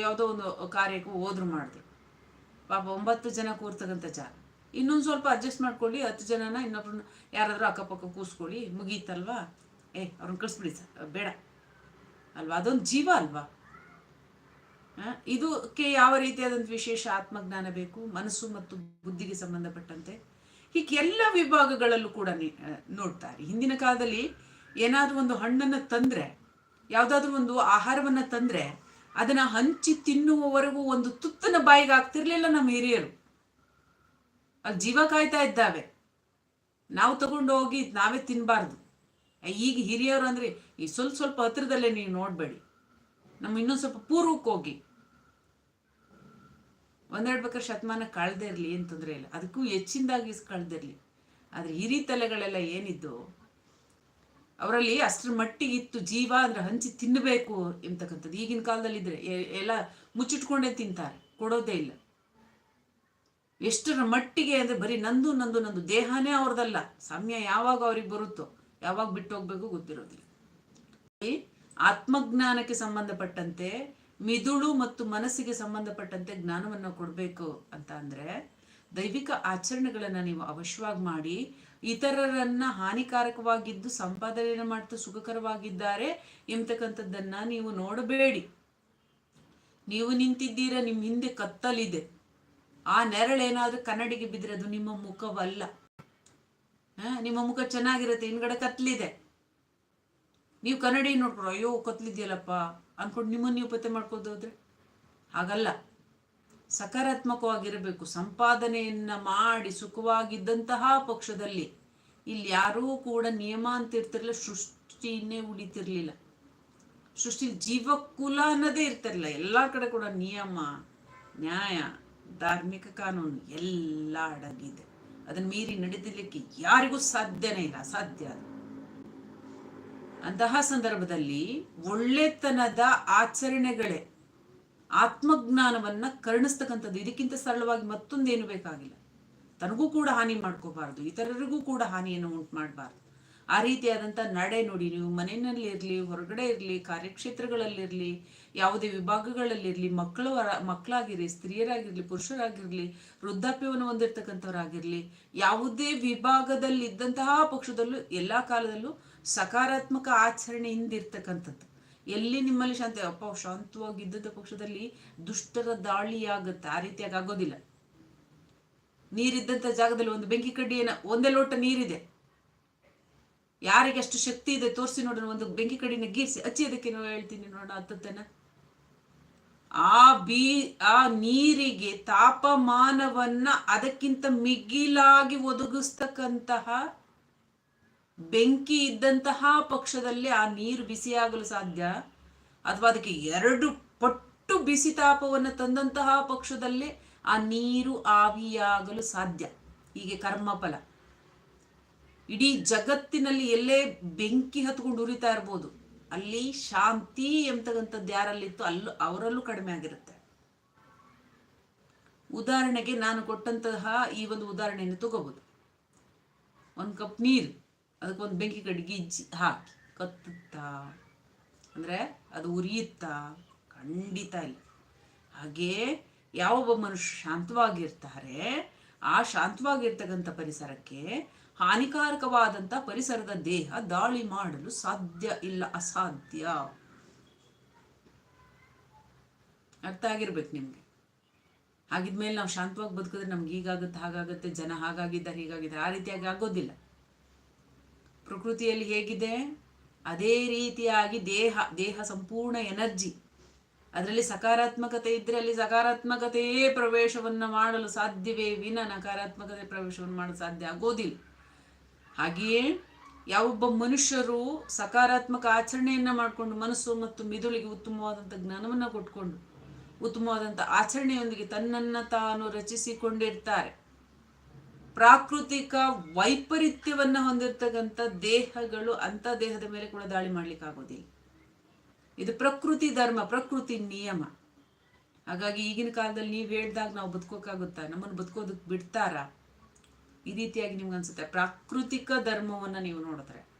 ಯಾವುದೋ ಒಂದು ಕಾರ್ಯಕ್ಕೆ ಹೋದ್ರು ಮಾಡಿದ್ರು. ಪಾಪ ಒಂಬತ್ತು ಜನ ಕೂರ್ತಕ್ಕಂಥ ಜಾಗ. ಇನ್ನೊಂದು ಸ್ವಲ್ಪ ಅಡ್ಜಸ್ಟ್ ಮಾಡ್ಕೊಳ್ಳಿ, ಹತ್ತು ಜನನ ಇನ್ನೊಬ್ರನ್ನ ಯಾರಾದರೂ ಅಕ್ಕಪಕ್ಕ ಕೂಸ್ಕೊಳ್ಳಿ, ಮುಗೀತಲ್ವಾ? ಏ, ಅವ್ರನ್ನ ಕಳಿಸ್ಬಿಡಿ ಸರ್ ಬೇಡ. ಅಲ್ವಾ? ಅದೊಂದು ಜೀವ ಅಲ್ವಾ? ಇದಕ್ಕೆ ಯಾವ ರೀತಿಯಾದಂಥ ವಿಶೇಷ ಆತ್ಮಜ್ಞಾನ ಬೇಕು? ಮನಸ್ಸು ಮತ್ತು ಬುದ್ಧಿಗೆ ಸಂಬಂಧಪಟ್ಟಂತೆ. ಹೀಗೆ ಎಲ್ಲ ವಿಭಾಗಗಳಲ್ಲೂ ಕೂಡ ನೋಡ್ತಾರೆ. ಹಿಂದಿನ ಕಾಲದಲ್ಲಿ ಏನಾದರೂ ಒಂದು ಹಣ್ಣನ್ನು ತಂದರೆ, ಯಾವುದಾದ್ರೂ ಒಂದು ಆಹಾರವನ್ನು ತಂದರೆ, ಅದನ್ನು ಹಂಚಿ ತಿನ್ನುವವರೆಗೂ ಒಂದು ತುತ್ತನ ಬಾಯಿಗೆ ಆಗ್ತಿರ್ಲಿಲ್ಲ ನಮ್ಮ ಹಿರಿಯರು. ಅಲ್ಲಿ ಜೀವ ಕಾಯ್ತಾ ಇದ್ದಾವೆ. ನಾವು ತಗೊಂಡು ಹೋಗಿ ನಾವೇ ತಿನ್ನಬಾರ್ದು ಈಗ ಹಿರಿಯವರು ಅಂದರೆ, ಈ ಸ್ವಲ್ಪ ಸ್ವಲ್ಪ ಹತ್ರದಲ್ಲೇ ನೀವು ನೋಡಬೇಡಿ. ನಮ್ಮ ಇನ್ನೊಂದು ಸ್ವಲ್ಪ ಪೂರ್ವಕ್ಕೆ ಹೋಗಿ. ಒಂದೆರಡು ಬೇಕಾದ್ರೆ ಶತಮಾನ ಕಳೆದೇ ಇರಲಿ, ಏನು ತೊಂದರೆ ಇಲ್ಲ. ಅದಕ್ಕೂ ಹೆಚ್ಚಿನದಾಗಿ ಕಳೆದಿರಲಿ ಆದರೆ ಹಿರಿ ತಲೆಗಳೆಲ್ಲ ಏನಿದ್ದು? ಅವರಲ್ಲಿ ಅಷ್ಟರ ಮಟ್ಟಿಗೆ ಇತ್ತು ಜೀವ ಅಂದ್ರೆ ಹಂಚಿ ತಿನ್ನಬೇಕು ಎಂತಕ್ಕಂಥದ್ದು. ಈಗಿನ ಕಾಲದಲ್ಲಿ ಇದ್ರೆ ಎಲ್ಲ ಮುಚ್ಚಿಟ್ಕೊಂಡೇ ತಿಂತಾರೆ. ಕೊಡೋದೇ ಇಲ್ಲ. ಎಷ್ಟರ ಮಟ್ಟಿಗೆ ಅಂದರೆ ಬರೀ ನಂದು ನಂದು ನಂದು ದೇಹನೇ ಅವ್ರದಲ್ಲ. ಸಮಯ ಯಾವಾಗ ಅವ್ರಿಗೆ ಬರುತ್ತೋ, ಯಾವಾಗ ಬಿಟ್ಟು ಹೋಗ್ಬೇಕು ಗೊತ್ತಿರೋದಿಲ್ಲ. ಆತ್ಮಜ್ಞಾನಕ್ಕೆ ಸಂಬಂಧಪಟ್ಟಂತೆ, ಮಿದುಳು ಮತ್ತು ಮನಸ್ಸಿಗೆ ಸಂಬಂಧಪಟ್ಟಂತೆ ಜ್ಞಾನವನ್ನು ಕೊಡಬೇಕು ಅಂತ ಅಂದರೆ ದೈವಿಕ ಆಚರಣೆಗಳನ್ನು ನೀವು ಅವಶ್ಯವಾಗಿ ಮಾಡಿ, ಇತರರನ್ನ ಹಾನಿಕಾರಕವಾಗಿದ್ದು ಸಂಪಾದನೆಯನ್ನು ಮಾಡ್ತಾ ಸುಖಕರವಾಗಿದ್ದಾರೆ ಎಂಬತಕ್ಕಂಥದ್ದನ್ನ ನೀವು ನೋಡಬೇಡಿ. ನೀವು ನಿಂತಿದ್ದೀರ, ನಿಮ್ಮ ಹಿಂದೆ ಕತ್ತಲಿದೆ. ಆ ನೆರಳೇನಾದ್ರೂ ಕನ್ನಡಿಗೆ ಬಿದ್ದರೆ ಅದು ನಿಮ್ಮ ಮುಖವಲ್ಲ. ನಿಮ್ಮ ಮುಖ ಚೆನ್ನಾಗಿರುತ್ತೆ, ಹಿಂದ್ಗಡೆ ಕತ್ಲಿದೆ. ನೀವು ಕನ್ನಡಿ ನೋಡ್ಕೊಡು ಅಯ್ಯೋ, ಕತ್ಲಿದ್ಯಲ್ಲಪ್ಪ ಅಂದ್ಕೊಂಡು ನಿಮ್ಮನ್ನು ನೀವು ಪತ್ತೆ ಮಾಡ್ಕೋದೋದ್ರೆ ಹಾಗಲ್ಲ. ಸಕಾರಾತ್ಮಕವಾಗಿರಬೇಕು. ಸಂಪಾದನೆಯನ್ನ ಮಾಡಿ ಸುಖವಾಗಿದ್ದಂತಹ ಪಕ್ಷದಲ್ಲಿ ಇಲ್ಲಿ ಯಾರೂ ಕೂಡ ನಿಯಮ ಅಂತ ಇರ್ತಿರ್ಲಿಲ್ಲ, ಸೃಷ್ಟಿನೇ ಉಳಿತಿರ್ಲಿಲ್ಲ. ಸೃಷ್ಟಿ ಜೀವಕುಲ ಅನ್ನೋದೇ ಇರ್ತಿರಲಿಲ್ಲ. ಎಲ್ಲ ಕಡೆ ಕೂಡ ನಿಯಮ, ನ್ಯಾಯ ಧಾರ್ಮಿಕ ಕಾನೂನು ಎಲ್ಲ ಅಡಗಿದೆ. ಅದನ್ನ ಮೀರಿ ನಡೆದಿಲಿಕ್ಕೆ ಯಾರಿಗೂ ಸಾಧ್ಯನೇ ಇಲ್ಲ, ಸಾಧ್ಯ ಅದು. ಅಂತಹ ಸಂದರ್ಭದಲ್ಲಿ ಒಳ್ಳೆತನದ ಆಚರಣೆಗಳೇ ಆತ್ಮಜ್ಞಾನವನ್ನ ಕರುಣಿಸ್ತಕ್ಕಂಥದ್ದು. ಇದಕ್ಕಿಂತ ಸರಳವಾಗಿ ಮತ್ತೊಂದೇನು ಬೇಕಾಗಿಲ್ಲ. ತನಗೂ ಕೂಡ ಹಾನಿ ಮಾಡ್ಕೋಬಾರ್ದು, ಇತರರಿಗೂ ಕೂಡ ಹಾನಿಯನ್ನು ಉಂಟು ಮಾಡಬಾರ್ದು. ಆ ರೀತಿಯಾದಂಥ ನಡೆ ನೋಡಿ. ನೀವು ಮನೆಯಲ್ಲಿರಲಿ ಹೊರಗಡೆ ಇರಲಿ, ಕಾರ್ಯಕ್ಷೇತ್ರಗಳಲ್ಲಿರಲಿ, ಯಾವುದೇ ವಿಭಾಗಗಳಲ್ಲಿರಲಿ, ಮಕ್ಕಳು ಮಕ್ಕಳಾಗಿರಲಿ, ಸ್ತ್ರೀಯರಾಗಿರಲಿ, ಪುರುಷರಾಗಿರಲಿ, ವೃದ್ಧಾಪ್ಯವನ್ನು ಹೊಂದಿರತಕ್ಕಂಥವರಾಗಿರಲಿ, ಯಾವುದೇ ವಿಭಾಗದಲ್ಲಿ ಇದ್ದಂತಹ ಪಕ್ಷದಲ್ಲೂ, ಎಲ್ಲ ಕಾಲದಲ್ಲೂ ಸಕಾರಾತ್ಮಕ ಆಚರಣೆಯಿಂದ ಹಿಂದಿರ್ತಕ್ಕಂಥದ್ದು. ಎಲ್ಲಿ ನಿಮ್ಮಲ್ಲಿ ಶಾಂತಿ, ಅಪ್ಪ ಶಾಂತವಾಗಿದ್ದ ಪಕ್ಷದಲ್ಲಿ ದುಷ್ಟರ ದಾಳಿಯಾಗುತ್ತೆ ಆ ರೀತಿಯಾಗಿ ಆಗೋದಿಲ್ಲ. ನೀರಿದ್ದಂಥ ಜಾಗದಲ್ಲಿ ಒಂದು ಬೆಂಕಿ ಕಡ್ಡಿಯನ್ನ, ಒಂದೇ ಲೋಟ ನೀರಿದೆ. ಯಾರಿಗೆ ಅಷ್ಟು ಶಕ್ತಿ ಇದೆ ತೋರಿಸಿ ನೋಡೋಣ ಒಂದು ಬೆಂಕಿ ಕಡಿನ ಗೀರ್ಸಿ ಹಚ್ಚಿ ಅದಕ್ಕೆ ಹೇಳ್ತೀನಿ ನೋಡೋಣ ಅಂತದ್ದನ್ನ ಆ ಬೀ, ಆ ನೀರಿಗೆ ತಾಪಮಾನವನ್ನ ಅದಕ್ಕಿಂತ ಮಿಗಿಲಾಗಿ ಒದಗಿಸ್ತಕ್ಕಂತಹ ಬೆಂಕಿ ಇದ್ದಂತಹ ಪಕ್ಷದಲ್ಲಿ ಆ ನೀರು ಬಿಸಿಯಾಗಲು ಸಾಧ್ಯ? ಅಥವಾ ಅದಕ್ಕೆ ಎರಡು ಪಟ್ಟು ಬಿಸಿ ತಾಪವನ್ನು ತಂದಂತಹ ಪಕ್ಷದಲ್ಲಿ ಆ ನೀರು ಆವಿಯಾಗಲು ಸಾಧ್ಯ? ಹೀಗೆ ಕರ್ಮಫಲ. ಇಡೀ ಜಗತ್ತಿನಲ್ಲಿ ಎಲ್ಲೇ ಬೆಂಕಿ ಹತ್ಕೊಂಡು ಉರಿತಾ ಇರ್ಬೋದು, ಅಲ್ಲಿ ಶಾಂತಿ ಎಂತಕ್ಕಂಥದ್ದು ಯಾರಲ್ಲಿತ್ತು ಅಲ್ಲೂ ಅವರಲ್ಲೂ ಕಡಿಮೆ ಆಗಿರುತ್ತೆ. ಉದಾಹರಣೆಗೆ ನಾನು ಕೊಟ್ಟಂತಹ ಈ ಒಂದು ಉದಾಹರಣೆಯನ್ನು ತಗೋಬಹುದು ಒಂದು ಕಪ್ ನೀರು ಅದಕ್ಕೊಂದು ಬೆಂಕಿ ಕಡ್ಗಿ ಇಜ್ಜಿ ಹಾಕಿ, ಕತ್ತುತ್ತಾ, ಅಂದರೆ ಅದು ಉರಿಯುತ್ತಾ? ಖಂಡಿತ ಇಲ್ಲ. ಹಾಗೇ ಯಾವೊಬ್ಬ ಮನುಷ್ಯ ಶಾಂತವಾಗಿರ್ತಾರೆ, ಆ ಶಾಂತವಾಗಿರ್ತಕ್ಕಂಥ ಪರಿಸರಕ್ಕೆ ಹಾನಿಕಾರಕವಾದಂಥ ಪರಿಸರದ ದೇಹ ದಾಳಿ ಮಾಡಲು ಸಾಧ್ಯ ಇಲ್ಲ, ಅಸಾಧ್ಯ. ಅರ್ಥ ಆಗಿರ್ಬೇಕು ನಿಮಗೆ. ಆಗಿದ್ಮೇಲೆ ನಾವು ಶಾಂತವಾಗಿ ಬದುಕಿದ್ರೆ ನಮ್ಗೆ ಹೀಗಾಗುತ್ತೆ, ಹಾಗಾಗುತ್ತೆ, ಜನ ಹಾಗಾಗಿದ್ದಾರೆ, ಹೀಗಾಗಿದ್ದಾರೆ, ಆ ರೀತಿಯಾಗಿ ಆಗೋದಿಲ್ಲ. ಪ್ರಕೃತಿಯಲ್ಲಿ ಹೇಗಿದೆ? ಅದೇ ರೀತಿಯಾಗಿ ದೇಹ ದೇಹ ಸಂಪೂರ್ಣ ಎನರ್ಜಿ. ಅದರಲ್ಲಿ ಸಕಾರಾತ್ಮಕತೆ ಇದ್ದರೆ ಅಲ್ಲಿ ಸಕಾರಾತ್ಮಕತೆಯೇ ಪ್ರವೇಶವನ್ನು ಮಾಡಲು ಸಾಧ್ಯವೇ ವಿನ ನಕಾರಾತ್ಮಕತೆ ಪ್ರವೇಶವನ್ನು ಮಾಡಲು ಸಾಧ್ಯ ಆಗೋದಿಲ್ಲ. ಹಾಗೆಯೇ ಯಾವೊಬ್ಬ ಮನುಷ್ಯರು ಸಕಾರಾತ್ಮಕ ಆಚರಣೆಯನ್ನು ಮಾಡಿಕೊಂಡು ಮನಸ್ಸು ಮತ್ತು ಮಿದುಳಿಗೆ ಉತ್ತಮವಾದಂಥ ಜ್ಞಾನವನ್ನು ಕೊಟ್ಕೊಂಡು ಉತ್ತಮವಾದಂಥ ಆಚರಣೆಯೊಂದಿಗೆ ತನ್ನನ್ನು ತಾನು ರಚಿಸಿಕೊಂಡಿರ್ತಾರೆ. ಪ್ರಾಕೃತಿಕ ವೈಪರೀತ್ಯವನ್ನು ಹೊಂದಿರತಕ್ಕಂಥ ದೇಹಗಳು ಅಂಥ ದೇಹದ ಮೇಲೆ ಕೂಡ ದಾಳಿ ಮಾಡ್ಲಿಕ್ಕೆ ಆಗೋದಿಲ್ಲ ಇದು ಪ್ರಕೃತಿ ಧರ್ಮ, ಪ್ರಕೃತಿ ನಿಯಮ. ಹಾಗಾಗಿ ಈಗಿನ ಕಾಲದಲ್ಲಿ ನೀವು ಹೇಳ್ದಾಗ ನಾವು ಬದುಕೋಕ್ಕಾಗುತ್ತಾ ನಮ್ಮನ್ನು ಬದುಕೋದಕ್ಕೆ ಬಿಡ್ತಾರಾ? ಈ ರೀತಿಯಾಗಿ ನಿಮ್ಗೆ ಅನ್ಸುತ್ತೆ. ಪ್ರಾಕೃತಿಕ ಧರ್ಮವನ್ನ ನೀವು ನೋಡಿದ್ರೆ.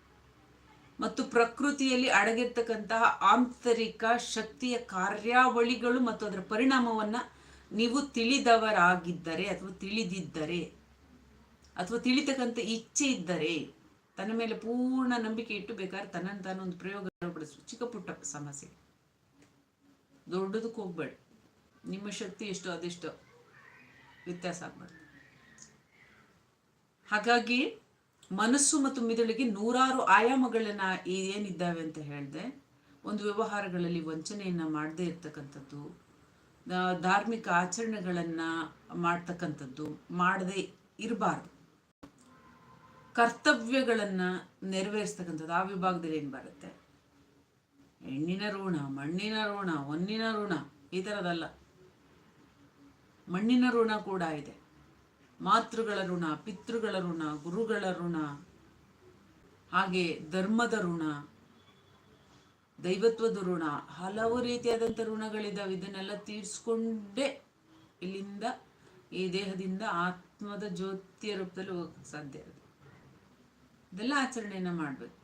ಮತ್ತು ಪ್ರಕೃತಿಯಲ್ಲಿ ಅಡಗಿರ್ತಕ್ಕಂತಹ ಆಂತರಿಕ ಶಕ್ತಿಯ ಕಾರ್ಯಾವಳಿಗಳು ಮತ್ತು ಅದರ ಪರಿಣಾಮವನ್ನ ನೀವು ತಿಳಿದವರಾಗಿದ್ದರೆ ಅಥವಾ ತಿಳಿದಿದ್ದರೆ ಅಥವಾ ತಿಳಿತಕ್ಕಂಥ ಇಚ್ಛೆ ಇದ್ದರೆ ತನ್ನ ಮೇಲೆ ಪೂರ್ಣ ನಂಬಿಕೆ ಇಟ್ಟು ಬೇಕಾದ್ರೆ ತನ್ನ ತಾನು ಒಂದು ಪ್ರಯೋಗ ಪಡಿಸು ಚಿಕ್ಕ ಪುಟ್ಟ ಸಮಸ್ಯೆ. ದೊಡ್ಡದಕ್ಕೆ ಹೋಗ್ಬೇಡ. ನಿಮ್ಮ ಶಕ್ತಿ ಎಷ್ಟೋ ಅದೆಷ್ಟೋ ವ್ಯತ್ಯಾಸ ಆಗ್ಬೇಡ ಹಾಗಾಗಿ ಮನಸ್ಸು ಮತ್ತು ಮಿದುಳಿಗೆ ನೂರಾರು ಆಯಾಮಗಳನ್ನ ಏನಿದ್ದಾವೆ ಅಂತ ಹೇಳಿದೆ, ಒಂದು ವ್ಯವಹಾರಗಳಲ್ಲಿ ವಂಚನೆಯನ್ನ ಮಾಡದೇ ಇರ್ತಕ್ಕಂಥದ್ದು ಧಾರ್ಮಿಕ ಆಚರಣೆಗಳನ್ನ ಮಾಡ್ತಕ್ಕಂಥದ್ದು, ಮಾಡದೇ ಇರಬಾರ್ದು. ಕರ್ತವ್ಯಗಳನ್ನ ನೆರವೇರಿಸ್ತಕ್ಕಂಥದ್ದು ಆ ವಿಭಾಗದಲ್ಲಿ ಏನು ಬರುತ್ತೆ? ಹೆಣ್ಣಿನ ಋಣ, ಮಣ್ಣಿನ ಋಣ, ಹೊನ್ನಿನ ಋಣ, ಈ ಥರದಲ್ಲ ಮಣ್ಣಿನ ಋಣ ಕೂಡ ಇದೆ. ಮಾತೃಗಳ ಋಣ, ಪಿತೃಗಳ ಋಣ, ಗುರುಗಳ ಋಣ, ಹಾಗೆ ಧರ್ಮದ ಋಣ, ದೈವತ್ವದ ಋಣ, ಹಲವು ರೀತಿಯಾದಂಥ ಋಣಗಳಿದ್ದಾವೆ ಇದನ್ನೆಲ್ಲ ತೀರಿಸ್ಕೊಂಡೇ ಇಲ್ಲಿಂದ ಈ ದೇಹದಿಂದ ಆತ್ಮದ ಜ್ಯೋತಿಯ ರೂಪದಲ್ಲಿ ಹೋಗಕ್ಕೆ ಸಾಧ್ಯ ಇದೆ ಇದೆಲ್ಲ ಆಚರಣೆಯನ್ನು ಮಾಡಬೇಕು.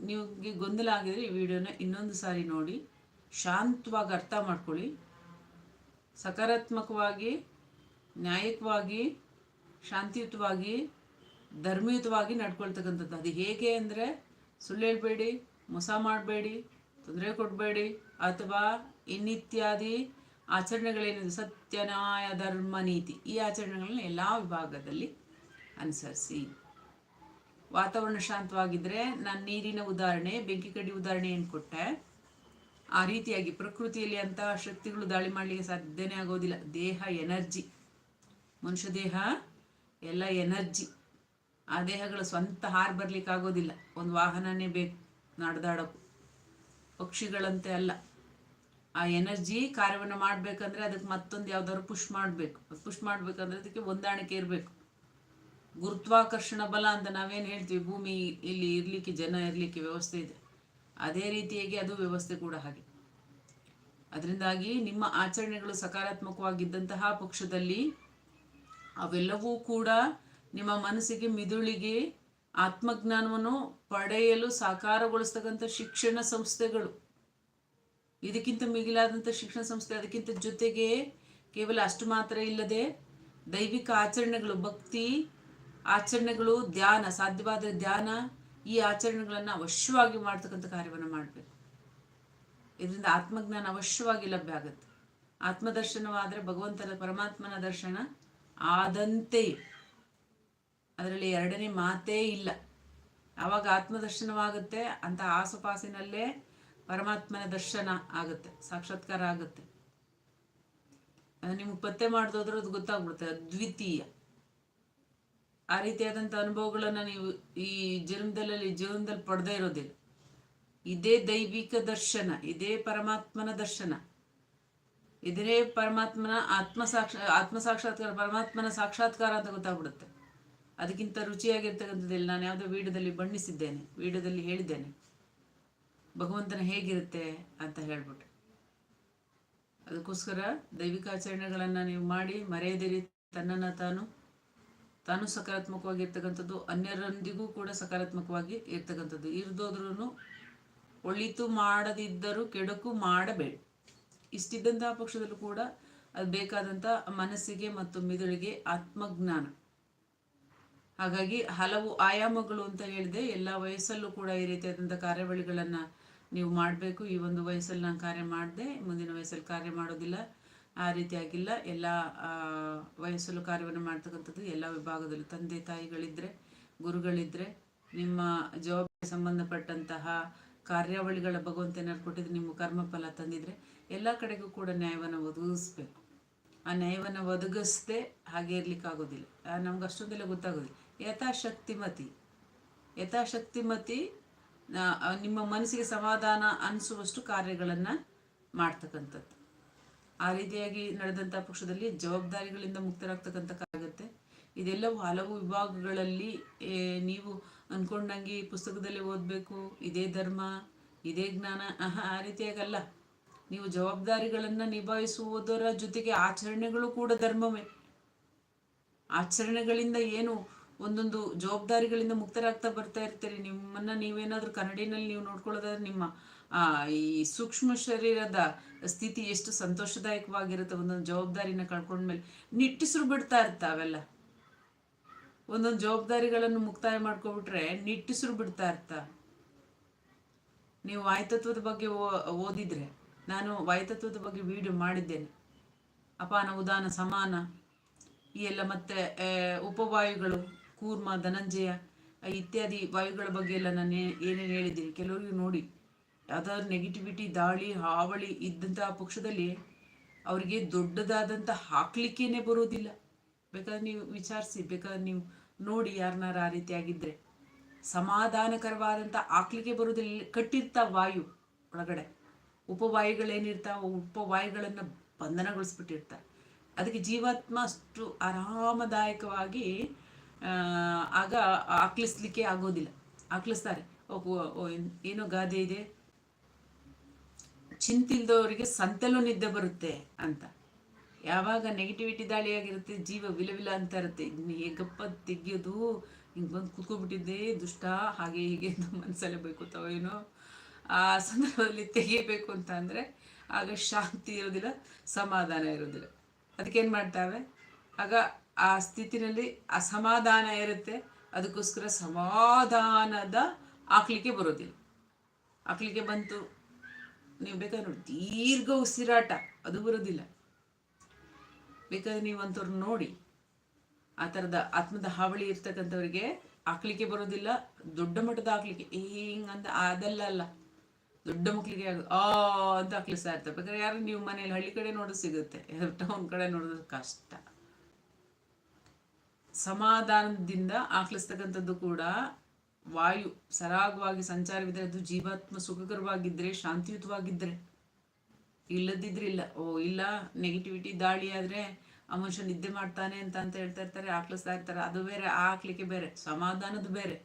ನಿಮಗೆ ಗೊಂದಲ ಆಗಿದ್ರೆ ಈ ವಿಡಿಯೋನ ಇನ್ನೊಂದು ಸಾರಿ ನೋಡಿ, ಶಾಂತವಾಗಿ ಅರ್ಥ ಮಾಡ್ಕೊಳ್ಳಿ. ಸಕಾರಾತ್ಮಕವಾಗಿ, ನ್ಯಾಯಕವಾಗಿ, ಶಾಂತಿಯುತವಾಗಿ, ಧರ್ಮಯುತವಾಗಿ ನಡ್ಕೊಳ್ತಕ್ಕಂಥದ್ದು. ಅದು ಹೇಗೆ ಅಂದರೆ, ಸುಳ್ಳು ಹೇಳಬೇಡಿ, ಮೋಸ ಮಾಡಬೇಡಿ, ತೊಂದರೆ ಕೊಡಬೇಡಿ, ಅಥವಾ ಇನ್ನಿತ್ಯಾದಿ ಆಚರಣೆಗಳೇನಿದೆ ಸತ್ಯ ನ್ಯಾಯ ಧರ್ಮ, ನೀತಿ. ಈ ಆಚರಣೆಗಳನ್ನ ಎಲ್ಲ ವಿಭಾಗದಲ್ಲಿ ಅನುಸರಿಸಿ. ವಾತಾವರಣ ಶಾಂತವಾಗಿದ್ದರೆ ನಾನು ನೀರಿನ ಉದಾಹರಣೆ, ಬೆಂಕಿ ಕಡ್ಡಿ ಉದಾಹರಣೆ ಏನು ಕೊಟ್ಟೆ. ಆ ರೀತಿಯಾಗಿ ಪ್ರಕೃತಿಯಲ್ಲಿ ಅಂತಹ ಶಕ್ತಿಗಳು ದಾಳಿ ಮಾಡಲಿಕ್ಕೆ ಸಾಧ್ಯನೇ ಆಗೋದಿಲ್ಲ. ದೇಹ, ಎನರ್ಜಿ. ಮನುಷ್ಯ ದೇಹ, ಎಲ್ಲ ಎನರ್ಜಿ. ಆ ದೇಹಗಳು ಸ್ವಂತ ಹಾರ್ ಬರ್ಲಿಕ್ಕೆ ಆಗೋದಿಲ್ಲ. ಒಂದು ವಾಹನನೇ ಬೇಕು ನಡೆದಾಡೋಕು. ಪಕ್ಷಿಗಳಂತೆ ಅಲ್ಲ. ಆ ಎನರ್ಜಿ ಕಾರ್ಯವನ್ನು ಮಾಡಬೇಕಂದ್ರೆ ಅದಕ್ಕೆ ಮತ್ತೊಂದು ಯಾವ್ದಾದ್ರು ಪುಷ್ ಮಾಡಬೇಕು. ಪುಷ್ ಮಾಡ್ಬೇಕಂದ್ರೆ ಅದಕ್ಕೆ ಹೊಂದಾಣಿಕೆ ಇರಬೇಕು. ಗುರುತ್ವಾಕರ್ಷಣ ಬಲ ಅಂತ ನಾವೇನು ಹೇಳ್ತೀವಿ? ಭೂಮಿ ಇಲ್ಲಿ ಇರಲಿಕ್ಕೆ, ಜನ ಇರಲಿಕ್ಕೆ ವ್ಯವಸ್ಥೆ ಇದೆ. ಅದೇ ರೀತಿಯಾಗಿ ಅದು ವ್ಯವಸ್ಥೆ ಕೂಡ ಹಾಗೆ. ಅದರಿಂದಾಗಿ ನಿಮ್ಮ ಆಚರಣೆಗಳು ಸಕಾರಾತ್ಮಕವಾಗಿದ್ದಂತಹ ಪಕ್ಷದಲ್ಲಿ ಅವೆಲ್ಲವೂ ಕೂಡ ನಿಮ್ಮ ಮನಸ್ಸಿಗೆ ಮಿದುಳಿಗೆ ಆತ್ಮಜ್ಞಾನವನ್ನು ಪಡೆಯಲು ಸಾಕಾರಗೊಳಿಸ್ತಕ್ಕಂಥ ಶಿಕ್ಷಣ ಸಂಸ್ಥೆಗಳು. ಇದಕ್ಕಿಂತ ಮಿಗಿಲಾದಂಥ ಶಿಕ್ಷಣ ಸಂಸ್ಥೆ, ಅದಕ್ಕಿಂತ ಜೊತೆಗೆ ಕೇವಲ ಅಷ್ಟು ಮಾತ್ರ ಇಲ್ಲದೆ ದೈವಿಕ ಆಚರಣೆಗಳು, ಭಕ್ತಿ ಆಚರಣೆಗಳು, ಧ್ಯಾನ ಸಾಧ್ಯವಾದ ಧ್ಯಾನ ಈ ಆಚರಣೆಗಳನ್ನು ಅವಶ್ಯವಾಗಿ ಮಾಡ್ತಕ್ಕಂಥ ಕಾರ್ಯವನ್ನು ಮಾಡಬೇಕು. ಇದರಿಂದ ಆತ್ಮಜ್ಞಾನ ಅವಶ್ಯವಾಗಿ ಲಭ್ಯ ಆಗುತ್ತೆ. ಆತ್ಮದರ್ಶನವಾದರೆ ಭಗವಂತನ ಪರಮಾತ್ಮನ ದರ್ಶನ ಆದಂತೆ. ಅದರಲ್ಲಿ ಎರಡನೇ ಮಾತೇ ಇಲ್ಲ. ಆವಾಗ ಆತ್ಮದರ್ಶನವಾಗುತ್ತೆ, ಅಂತ ಆಸುಪಾಸಿನಲ್ಲೇ ಪರಮಾತ್ಮನ ದರ್ಶನ ಆಗುತ್ತೆ, ಸಾಕ್ಷಾತ್ಕಾರ ಆಗುತ್ತೆ. ನಿಮ್ಗೆ ಪತ್ತೆ ಮಾಡ್ದೋದ್ರೆ ಅದು ಗೊತ್ತಾಗ್ಬಿಡುತ್ತೆ, ಅದ್ವಿತೀಯ. ಆ ರೀತಿಯಾದಂಥ ಅನುಭವಗಳನ್ನು ನೀವು ಈ ಜನ್ಮದಲ್ಲಿ ಜೀವನದಲ್ಲಿ ಪಡೆದೇ ಇರೋದಿಲ್ಲ. ಇದೇ ದೈವಿಕ ದರ್ಶನ, ಇದೇ ಪರಮಾತ್ಮನ ದರ್ಶನ. ಇದೇ ಪರಮಾತ್ಮನ ಆತ್ಮ ಸಾಕ್ಷ, ಆತ್ಮ ಸಾಕ್ಷಾತ್ಕಾರ, ಪರಮಾತ್ಮನ ಸಾಕ್ಷಾತ್ಕಾರ ಅಂತ ಗೊತ್ತಾಗ್ಬಿಡುತ್ತೆ. ಅದಕ್ಕಿಂತ ರುಚಿಯಾಗಿರ್ತಕ್ಕಂಥದ್ದಿಲ್ಲ ನಾನು ಯಾವುದೋ ವಿಡಿಯೋದಲ್ಲಿ ಬಣ್ಣಿಸಿದ್ದೇನೆ, ವಿಡಿಯೋದಲ್ಲಿ ಹೇಳಿದ್ದೇನೆ. ಭಗವಂತನ ಹೇಗಿರುತ್ತೆ ಅಂತ ಹೇಳ್ಬಿಟ್ಟು. ಅದಕ್ಕೋಸ್ಕರ ದೈವಿಕಾಚರಣೆಗಳನ್ನು ನೀವು ಮಾಡಿ ಮರೆಯದಿರಿ ತನ್ನನ್ನು ತಾನು ತಾನು ಸಕಾರಾತ್ಮಕವಾಗಿ ಇರ್ತಕ್ಕಂಥದ್ದು, ಅನ್ಯರೊಂದಿಗೂ ಕೂಡ ಸಕಾರಾತ್ಮಕವಾಗಿ ಇರ್ತಕ್ಕಂಥದ್ದು. ಇರ್ದೋದ್ರೂ ಒಳಿತು ಮಾಡದಿದ್ದರೂ ಕೆಡಕು ಮಾಡಬೇಡಿ. ಇಷ್ಟಿದ್ದಂತಹ ಪಕ್ಷದಲ್ಲೂ ಕೂಡ ಅದು ಬೇಕಾದಂಥ ಮನಸ್ಸಿಗೆ ಮತ್ತು ಮಿದುಳಿಗೆ ಆತ್ಮಜ್ಞಾನ. ಹಾಗಾಗಿ ಹಲವು ಆಯಾಮಗಳು ಅಂತ ಹೇಳಿದೆ ಎಲ್ಲ ವಯಸ್ಸಲ್ಲೂ ಕೂಡ ಈ ರೀತಿಯಾದಂಥ ಕಾರ್ಯಾವಳಿಗಳನ್ನು ನೀವು ಮಾಡಬೇಕು. ಈ ಒಂದು ವಯಸ್ಸಲ್ಲಿ ನಾನು ಕಾರ್ಯ ಮಾಡಿದೆ, ಮುಂದಿನ ವಯಸ್ಸಲ್ಲಿ ಕಾರ್ಯ ಮಾಡೋದಿಲ್ಲ. ಆ ರೀತಿಯಾಗಿಲ್ಲ. ಎಲ್ಲ ವಯಸ್ಸಲ್ಲೂ ಕಾರ್ಯವನ್ನು ಮಾಡ್ತಕ್ಕಂಥದ್ದು ಎಲ್ಲ ವಿಭಾಗದಲ್ಲೂ. ತಂದೆ ತಾಯಿಗಳಿದ್ದರೆ ಗುರುಗಳಿದ್ದರೆ ನಿಮ್ಮ ಜವಾಬ್ದಾರಿ ಸಂಬಂಧಪಟ್ಟಂತಹ ಕಾರ್ಯಾವಳಿಗಳ ಭಗವಂತ ಏನಾದ್ರು ಕೊಟ್ಟಿದ್ರೆ, ನಿಮ್ಮ ಕರ್ಮಫಲ ತಂದಿದ್ರೆ, ಎಲ್ಲ ಕಡೆಗೂ ಕೂಡ ನ್ಯಾಯವನ್ನು ಒದಗಿಸ್ಬೇಕು. ಆ ನ್ಯಾಯವನ್ನು ಒದಗಿಸದೆ ಹಾಗೆ ಇರ್ಲಿಕ್ಕಾಗೋದಿಲ್ಲ. ನಮ್ಗೆ ಅಷ್ಟೊಂದೆಲ್ಲ ಗೊತ್ತಾಗೋದಿಲ್ಲ. ಯಥಾಶಕ್ತಿಮತಿ. ಯಥಾಶಕ್ತಿಮತಿ ನಿಮ್ಮ ಮನಸ್ಸಿಗೆ ಸಮಾಧಾನ ಅನಿಸುವಷ್ಟು ಕಾರ್ಯಗಳನ್ನು ಮಾಡ್ತಕ್ಕಂಥದ್ದು. ಆ ರೀತಿಯಾಗಿ ನಡೆದಂಥ ಪಕ್ಷದಲ್ಲಿ ಜವಾಬ್ದಾರಿಗಳಿಂದ ಮುಕ್ತರಾಗ್ತಕ್ಕಂಥ ಆಗುತ್ತೆ. ಇದೆಲ್ಲವೂ ಹಲವು ವಿಭಾಗಗಳಲ್ಲಿ ನೀವು ಅಂದ್ಕೊಂಡಂಗೆ ಪುಸ್ತಕದಲ್ಲಿ ಓದಬೇಕು, ಇದೇ ಧರ್ಮ, ಇದೇ ಜ್ಞಾನ ಆ ರೀತಿಯಾಗಲ್ಲ. ನೀವು ಜವಾಬ್ದಾರಿಗಳನ್ನು ನಿಭಾಯಿಸುವುದರ ಜೊತೆಗೆ ಆಚರಣೆಗಳು ಕೂಡ ಧರ್ಮವೇ. ಆಚರಣೆಗಳಿಂದ ಏನು ಒಂದೊಂದು ಜವಾಬ್ದಾರಿಗಳಿಂದ ಮುಕ್ತರಾಗ್ತಾ ಬರ್ತಾ ಇರ್ತೀರಿ. ನಿಮ್ಮನ್ನ ನೀವೇನಾದ್ರೂ ಕನ್ನಡಿನಲ್ಲಿ ನೀವು ನೋಡ್ಕೊಳ್ಳೋದಾದ್ರೆ ನಿಮ್ಮ ಈ ಸೂಕ್ಷ್ಮ ಶರೀರದ ಸ್ಥಿತಿ ಎಷ್ಟು ಸಂತೋಷದಾಯಕವಾಗಿರುತ್ತೆ, ಒಂದೊಂದು ಜವಾಬ್ದಾರಿನ ಕಳ್ಕೊಂಡ್ಮೇಲೆ. ನಿಟ್ಟಿಸ್ರು ಬಿಡ್ತಾ ಇರ್ತಾವೆಲ್ಲ ಒಂದೊಂದು ಜವಾಬ್ದಾರಿಗಳನ್ನು ಮುಕ್ತಾಯ ಮಾಡ್ಕೊಬಿಟ್ರೆ ನಿಟ್ಟಿಸ್ರು ಬಿಡ್ತಾ ಇರ್ತ. ನೀವು ವಾಯುತತ್ವದ ಬಗ್ಗೆ ಓದಿದ್ರೆ, ನಾನು ವಾಯುತತ್ವದ ಬಗ್ಗೆ ವಿಡಿಯೋ ಮಾಡಿದ್ದೇನೆ. ಅಪಾನ ಉದಾನ ಸಮಾನ, ಈ ಎಲ್ಲ ಮತ್ತೆ ಉಪವಾಯುಗಳು, ಕೂರ್ಮ, ಧನಂಜಯ, ಇತ್ಯಾದಿ ವಾಯುಗಳ ಬಗ್ಗೆ ಎಲ್ಲ ನಾನು ಏನೇನು ಹೇಳಿದ್ದೀನಿ, ಕೆಲವರಿಗೂ ನೋಡಿ. ಯಾವ್ದಾದ್ರು ನೆಗೆಟಿವಿಟಿ ದಾಳಿ, ಹಾವಳಿ ಇದ್ದಂತಹ ಪಕ್ಷದಲ್ಲಿ ಅವರಿಗೆ ದೊಡ್ಡದಾದಂಥ ಹಾಕ್ಲಿಕ್ಕೇನೆ ಬರೋದಿಲ್ಲ. ಬೇಕಾದ್ರೆ ನೀವು ವಿಚಾರಿಸಿ, ಬೇಕಾದ್ರೆ ನೀವು ನೋಡಿ ಯಾರನ್ನಾರು ಆ ರೀತಿಯಾಗಿದ್ದರೆ ಸಮಾಧಾನಕರವಾದಂಥ ಹಾಕ್ಲಿಕ್ಕೆ ಬರೋದಿಲ್ಲ. ಕಟ್ಟಿರ್ತಾವ ವಾಯು ಒಳಗಡೆ. ಉಪವಾಯುಗಳೇನಿರ್ತಾವ, ಉಪವಾಯುಗಳನ್ನು ಬಂಧನಗೊಳಿಸ್ಬಿಟ್ಟಿರ್ತಾರೆ. ಅದಕ್ಕೆ ಜೀವಾತ್ಮ ಅಷ್ಟು ಆರಾಮದಾಯಕವಾಗಿ ಆಗ ಆಕ್ಲಿಸ್ಲಿಕ್ಕೆ ಆಗೋದಿಲ್ಲ. ಆಕ್ಲಿಸ್ತಾರೆ ಏನೋ ಗಾದೆ ಇದೆ. ಚಿಂತಿಲ್ದವರಿಗೆ ಸಂತೆಲೂ ನಿದ್ದೆ ಬರುತ್ತೆ ಅಂತ. ಯಾವಾಗ ನೆಗೆಟಿವಿಟಿ ದಾಳಿಯಾಗಿರುತ್ತೆ ಜೀವ ವಿಲವಿಲ ಅಂತ ಇರುತ್ತೆ. ಇನ್ನು ಹೇಗಪ್ಪ ತೆಗಿಯೋದು? ಹಿಂಗೆ ಬಂದು ಕೂತ್ಕೊಬಿಟ್ಟಿದ್ದೆ ದುಷ್ಟ, ಹಾಗೆ ಹೀಗೆ ಅಂತ ಮನಸ್ಸಲ್ಲೇ ಬೈಕೋತಾವ ಏನೋ. ಆ ಸಂದರ್ಭದಲ್ಲಿ ತೆಗಿಬೇಕು ಅಂತ ಅಂದರೆ ಆಗ ಶಾಂತಿ ಇರೋದಿಲ್ಲ, ಸಮಾಧಾನ ಇರೋದಿಲ್ಲ. ಅದಕ್ಕೇನು ಮಾಡ್ತಾವೆ? ಆಗ ಆ ಸ್ಥಿತಿನಲ್ಲಿ ಅಸಮಾಧಾನ ಇರುತ್ತೆ. ಅದಕ್ಕೋಸ್ಕರ ಸಮಾಧಾನದ ಹಾಕ್ಲಿಕ್ಕೆ ಬರೋದಿಲ್ಲ. ಹಾಕ್ಲಿಕ್ಕೆ ಬಂತು. ನೀವು ಬೇಕಾದ್ರೆ ನೋಡಿ, ದೀರ್ಘ ಉಸಿರಾಟ, ಅದು ಬರೋದಿಲ್ಲ. ಬೇಕಾದ್ರೆ ನೀವು ನೋಡಿ, ಆ ಥರದ ಆತ್ಮದ ಹಾವಳಿ ಇರ್ತಕ್ಕಂಥವ್ರಿಗೆ ಹಾಕ್ಲಿಕ್ಕೆ ಬರೋದಿಲ್ಲ, ದೊಡ್ಡ ಮಟ್ಟದ ಹಾಕ್ಲಿಕ್ಕೆ ಹಿಂಗಂತ ಅದೆಲ್ಲ ಅಲ್ಲ. ದೊಡ್ಡ ಮಕ್ಕಳಿಗೆ ಆ, ಅಂತ ಹಾಕ್ಲಿಸ್ತಾ ಇರ್ತಾರೆ ಬೇಕಾದ್ರೆ ಯಾರು ನೀವು ಮನೇಲಿ ಹಳ್ಳಿ ಕಡೆ ನೋಡೋದು ಸಿಗುತ್ತೆ ಟೌನ್ ಕಡೆ ನೋಡೋದು ಕಷ್ಟ. ಸಮಾಧಾನದಿಂದ ಆಕ್ಲಿಸ್ತಕ್ಕಂಥದ್ದು ಕೂಡ ವಾಯು ಸರಾಗವಾಗಿ ಸಂಚಾರವಿದ್ದರೆ ಅದು ಜೀವಾತ್ಮ ಸುಖಕರವಾಗಿದ್ದರೆ, ಶಾಂತಿಯುತವಾಗಿದ್ದರೆ. ಇಲ್ಲದಿದ್ರೆ ಇಲ್ಲ. ಓ, ಇಲ್ಲ ನೆಗೆಟಿವಿಟಿ ದಾಳಿ ಆದರೆ ಆ ಮನುಷ್ಯ ನಿದ್ದೆ ಮಾಡ್ತಾನೆ ಅಂತ ಅಂತ ಹೇಳ್ತಾ ಇರ್ತಾರೆ ಆಕ್ಲಿಸ್ತಾ ಇರ್ತಾರೆ. ಅದು ಬೇರೆ, ಆ ಹಾಕ್ಲಿಕ್ಕೆ ಬೇರೆ. ಸಮಾಧಾನದ ಬೇರೆ.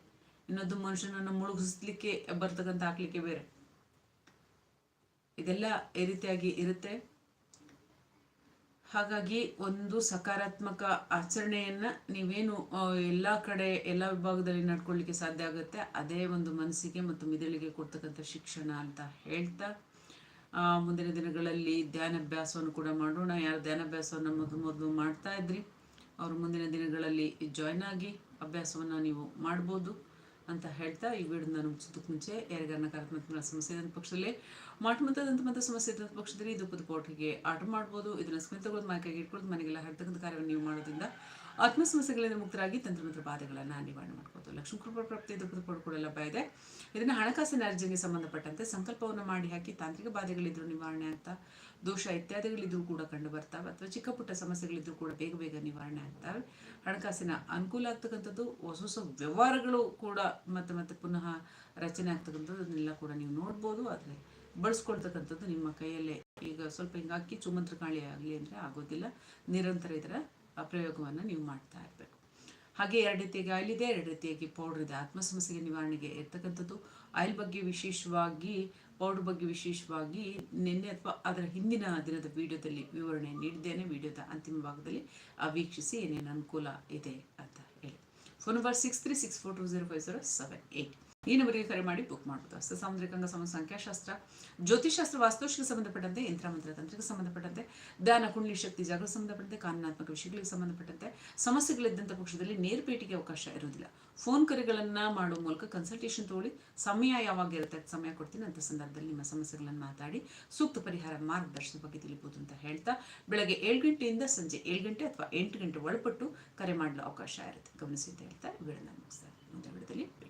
ಇನ್ನೊಂದು ಮನುಷ್ಯನನ್ನು ಮುಳುಗಿಸ್ಲಿಕ್ಕೆ ಬರ್ತಕ್ಕಂಥ ಹಾಕ್ಲಿಕ್ಕೆ ಬೇರೆ. ಇದೆಲ್ಲ ಈ ರೀತಿಯಾಗಿ ಇರುತ್ತೆ. ಹಾಗಾಗಿ ಒಂದು ಸಕಾರಾತ್ಮಕ ಆಚರಣೆಯನ್ನು ನೀವೇನು ಎಲ್ಲ ಕಡೆ, ಎಲ್ಲ ವಿಭಾಗದಲ್ಲಿ ನಡ್ಕೊಳ್ಳಿಕ್ಕೆ ಸಾಧ್ಯ ಆಗುತ್ತೆ, ಅದೇ ಒಂದು ಮನಸ್ಸಿಗೆ ಮತ್ತು ಮಿದುಳಿಗೆ ಕೊಡ್ತಕ್ಕಂಥ ಶಿಕ್ಷಣ ಅಂತ ಹೇಳ್ತಾ ಮುಂದಿನ ದಿನಗಳಲ್ಲಿ ಧ್ಯಾನಾಭ್ಯಾಸವನ್ನು ಕೂಡ ಮಾಡೋಣ. ಯಾರು ಧ್ಯಾನಾಭ್ಯಾಸವನ್ನು ಮೊದಲು ಮೊದಲು ಮಾಡ್ತಾ ಇದ್ರಿ, ಅವರು ಮುಂದಿನ ದಿನಗಳಲ್ಲಿ ಜಾಯ್ನ್ ಆಗಿ ಅಭ್ಯಾಸವನ್ನು ನೀವು ಮಾಡ್ಬೋದು. ಅಂತ ಹೇಳ್ತಾ ಈ ವಿಡಿಯೋನ ಮುಗಿಸೋದಕ್ಕೆ ಮುಂಚೆ ಯಾರಿಗಾರ ನಕಾರಾತ್ಮಕ ಸಮಸ್ಯೆ ಪಕ್ಷದಲ್ಲಿ ಮಾಟಮಂತದಂಥ ಸಮಸ್ಯೆ ಇದ್ದಂಥ ಪಕ್ಷದಲ್ಲಿ ಇದು ಪುದುಪೋಟಿಗೆ ಆರ್ಡರ್ ಮಾಡ್ಬೋದು. ಇದನ್ನು ಸ್ಮಿತಗಳು ಮನೆಗೆ ಇಟ್ಕೊಳ್ಳೋದು, ಮನೆಗೆಲ್ಲ ಹರತಕ್ಕಂಥ ಕಾರ್ಯವನ್ನು ನೀವು ಮಾಡೋದ್ರಿಂದ ಆತ್ಮ ಸಮಸ್ಯೆಗಳಿಂದ ಮುಕ್ತರಾಗಿ ತಂತ್ರಮಂತ್ರ ಬಾಧೆಗಳನ್ನು ನಿವಾರಣೆ ಮಾಡ್ಬೋದು. ಲಕ್ಷ್ಮೀ ಕೃಪಾ ಪ್ರಾಪ್ತಿ ಪುದುಪೋಡು ಕೂಡ ಲಭ್ಯ ಇದೆ. ಇದನ್ನು ಹಣಕಾಸಿನ ಅರ್ಜಿಗೆ ಸಂಬಂಧಪಟ್ಟಂತೆ ಸಂಕಲ್ಪವನ್ನು ಮಾಡಿ ಹಾಕಿ ತಾಂತ್ರಿಕ ಬಾಧೆಗಳಿದ್ರು ನಿವಾರಣೆ ಆಗ್ತಾ ದೋಷ ಇತ್ಯಾದಿಗಳಿದ್ರೂ ಕೂಡ ಕಂಡು ಬರ್ತಾವೆ ಅಥವಾ ಚಿಕ್ಕ ಪುಟ್ಟ ಸಮಸ್ಯೆಗಳಿದ್ರು ಕೂಡ ಬೇಗ ಬೇಗ ನಿವಾರಣೆ ಆಗ್ತವೆ. ಹಣಕಾಸಿನ ಅನುಕೂಲ ಆಗ್ತಕ್ಕಂಥದ್ದು, ಹೊಸ ಹೊಸ ವ್ಯವಹಾರಗಳು ಕೂಡ ಮತ್ತೆ ಮತ್ತೆ ಪುನಃ ರಚನೆ ಆಗ್ತಕ್ಕಂಥದ್ದು ಅದನ್ನೆಲ್ಲ ಕೂಡ ನೀವು ನೋಡ್ಬೋದು. ಆದರೆ ಬಳಸ್ಕೊಳ್ತಕ್ಕಂಥದ್ದು ನಿಮ್ಮ ಕೈಯಲ್ಲೇ. ಈಗ ಸ್ವಲ್ಪ ಹಿಂಗೆ ಅಕ್ಕಿ ಚುಮಂತ್ರ ಕಾಳಿ ಆಗಲಿ ಅಂದರೆ ಆಗೋದಿಲ್ಲ. ನಿರಂತರ ಇದರ ಪ್ರಯೋಗವನ್ನು ನೀವು ಮಾಡ್ತಾ ಇರಬೇಕು. ಹಾಗೆ ಎರಡು ರೀತಿಯಾಗಿ ಆಯಿಲ್ ಇದೆ ಎರಡು ರೀತಿಯಾಗಿ ಪೌಡರ್ ಇದೆ. ಆತ್ಮ ಸಮಸ್ಯೆಗೆ ನಿವಾರಣೆಗೆ ಇರ್ತಕ್ಕಂಥದ್ದು. ಆಯಿಲ್ ಬಗ್ಗೆ ವಿಶೇಷವಾಗಿ ಪೌಡರ್ ಬಗ್ಗೆ ವಿಶೇಷವಾಗಿ ನಿನ್ನೆ ಅಥವಾ ಅದರ ಹಿಂದಿನ ದಿನದ ವಿಡಿಯೋದಲ್ಲಿ ವಿವರಣೆ ನೀಡಿದ್ದೇನೆ. ವಿಡಿಯೋದ ಅಂತಿಮ ಭಾಗದಲ್ಲಿ ಆ ವೀಕ್ಷಿಸಿ ಏನೇನು ಅನುಕೂಲ ಇದೆ ಅಂತ ಹೇಳಿ. Phone number six three six four two zero five zero seven eight ಈ ನಂಬರಿಗೆ ಕರೆ ಮಾಡಿ ಬುಕ್ ಮಾಡ್ಬೋದು ಹಸ್ತ ಸಾಮುದ್ರಿಕಂಗ ಸಮ ಸಂಖ್ಯಾಶಾಸ್ತ್ರ ಜ್ಯೋತಿಷಾಸ್ತ್ರ ವಾಸ್ತುಶಿಗೆ ಸಂಬಂಧಪಟ್ಟಂತೆ, ಯಂತ್ರ ಮಂತ್ರ ತಂತ್ರಕ್ಕೆ ಸಂಬಂಧಪಟ್ಟಂತೆ ದಾನ ಕುಂಡಲಿ ಶಕ್ತಿ, ಜಾಗೃತ ಸಂಬಂಧಪಟ್ಟಂತೆ, ಕಾನೂನಾತ್ಮಕ ವಿಷಯಗಳಿಗೆ ಸಂಬಂಧಪಟ್ಟಂತೆ ಸಮಸ್ಯೆಗಳಿದ್ದಂಥ ಪಕ್ಷದಲ್ಲಿ ನೇರ ಅವಕಾಶ ಇರೋದಿಲ್ಲ ಫೋನ್ ಕರೆಗಳನ್ನು ಮಾಡುವ ಮೂಲಕ ಕನ್ಸಲ್ಟೇಷನ್ ತಗೊಳ್ಳಿ. ಸಮಯ ಯಾವಾಗ ಇರುತ್ತೆ ಸಮಯ ಕೊಡ್ತೀನಿ. ಅಂತ ಸಂದರ್ಭದಲ್ಲಿ ನಿಮ್ಮ ಸಮಸ್ಯೆಗಳನ್ನು ಮಾತಾಡಿ, ಸೂಕ್ತ ಪರಿಹಾರ ಮಾರ್ಗದರ್ಶನದ ಬಗ್ಗೆ ತಿಳಿಬೋದು ಅಂತ ಹೇಳ್ತಾ, ಬೆಳಗ್ಗೆ ಏಳು ಗಂಟೆಯಿಂದ ಸಂಜೆ ಏಳು ಗಂಟೆ ಅಥವಾ ಎಂಟು ಗಂಟೆ ಒಳಪಟ್ಟು ಕರೆ ಮಾಡಲು ಅವಕಾಶ ಇರುತ್ತೆ. ಗಮನಿಸಿ ಅಂತ ಹೇಳ್ತಾ ವಿಡಿಯೋನ ಮುಗಿಸ್ತಾರೆ ಮುಂದೆ ವಿಡಿಯೋದಲ್ಲಿ ಭೇಟಿ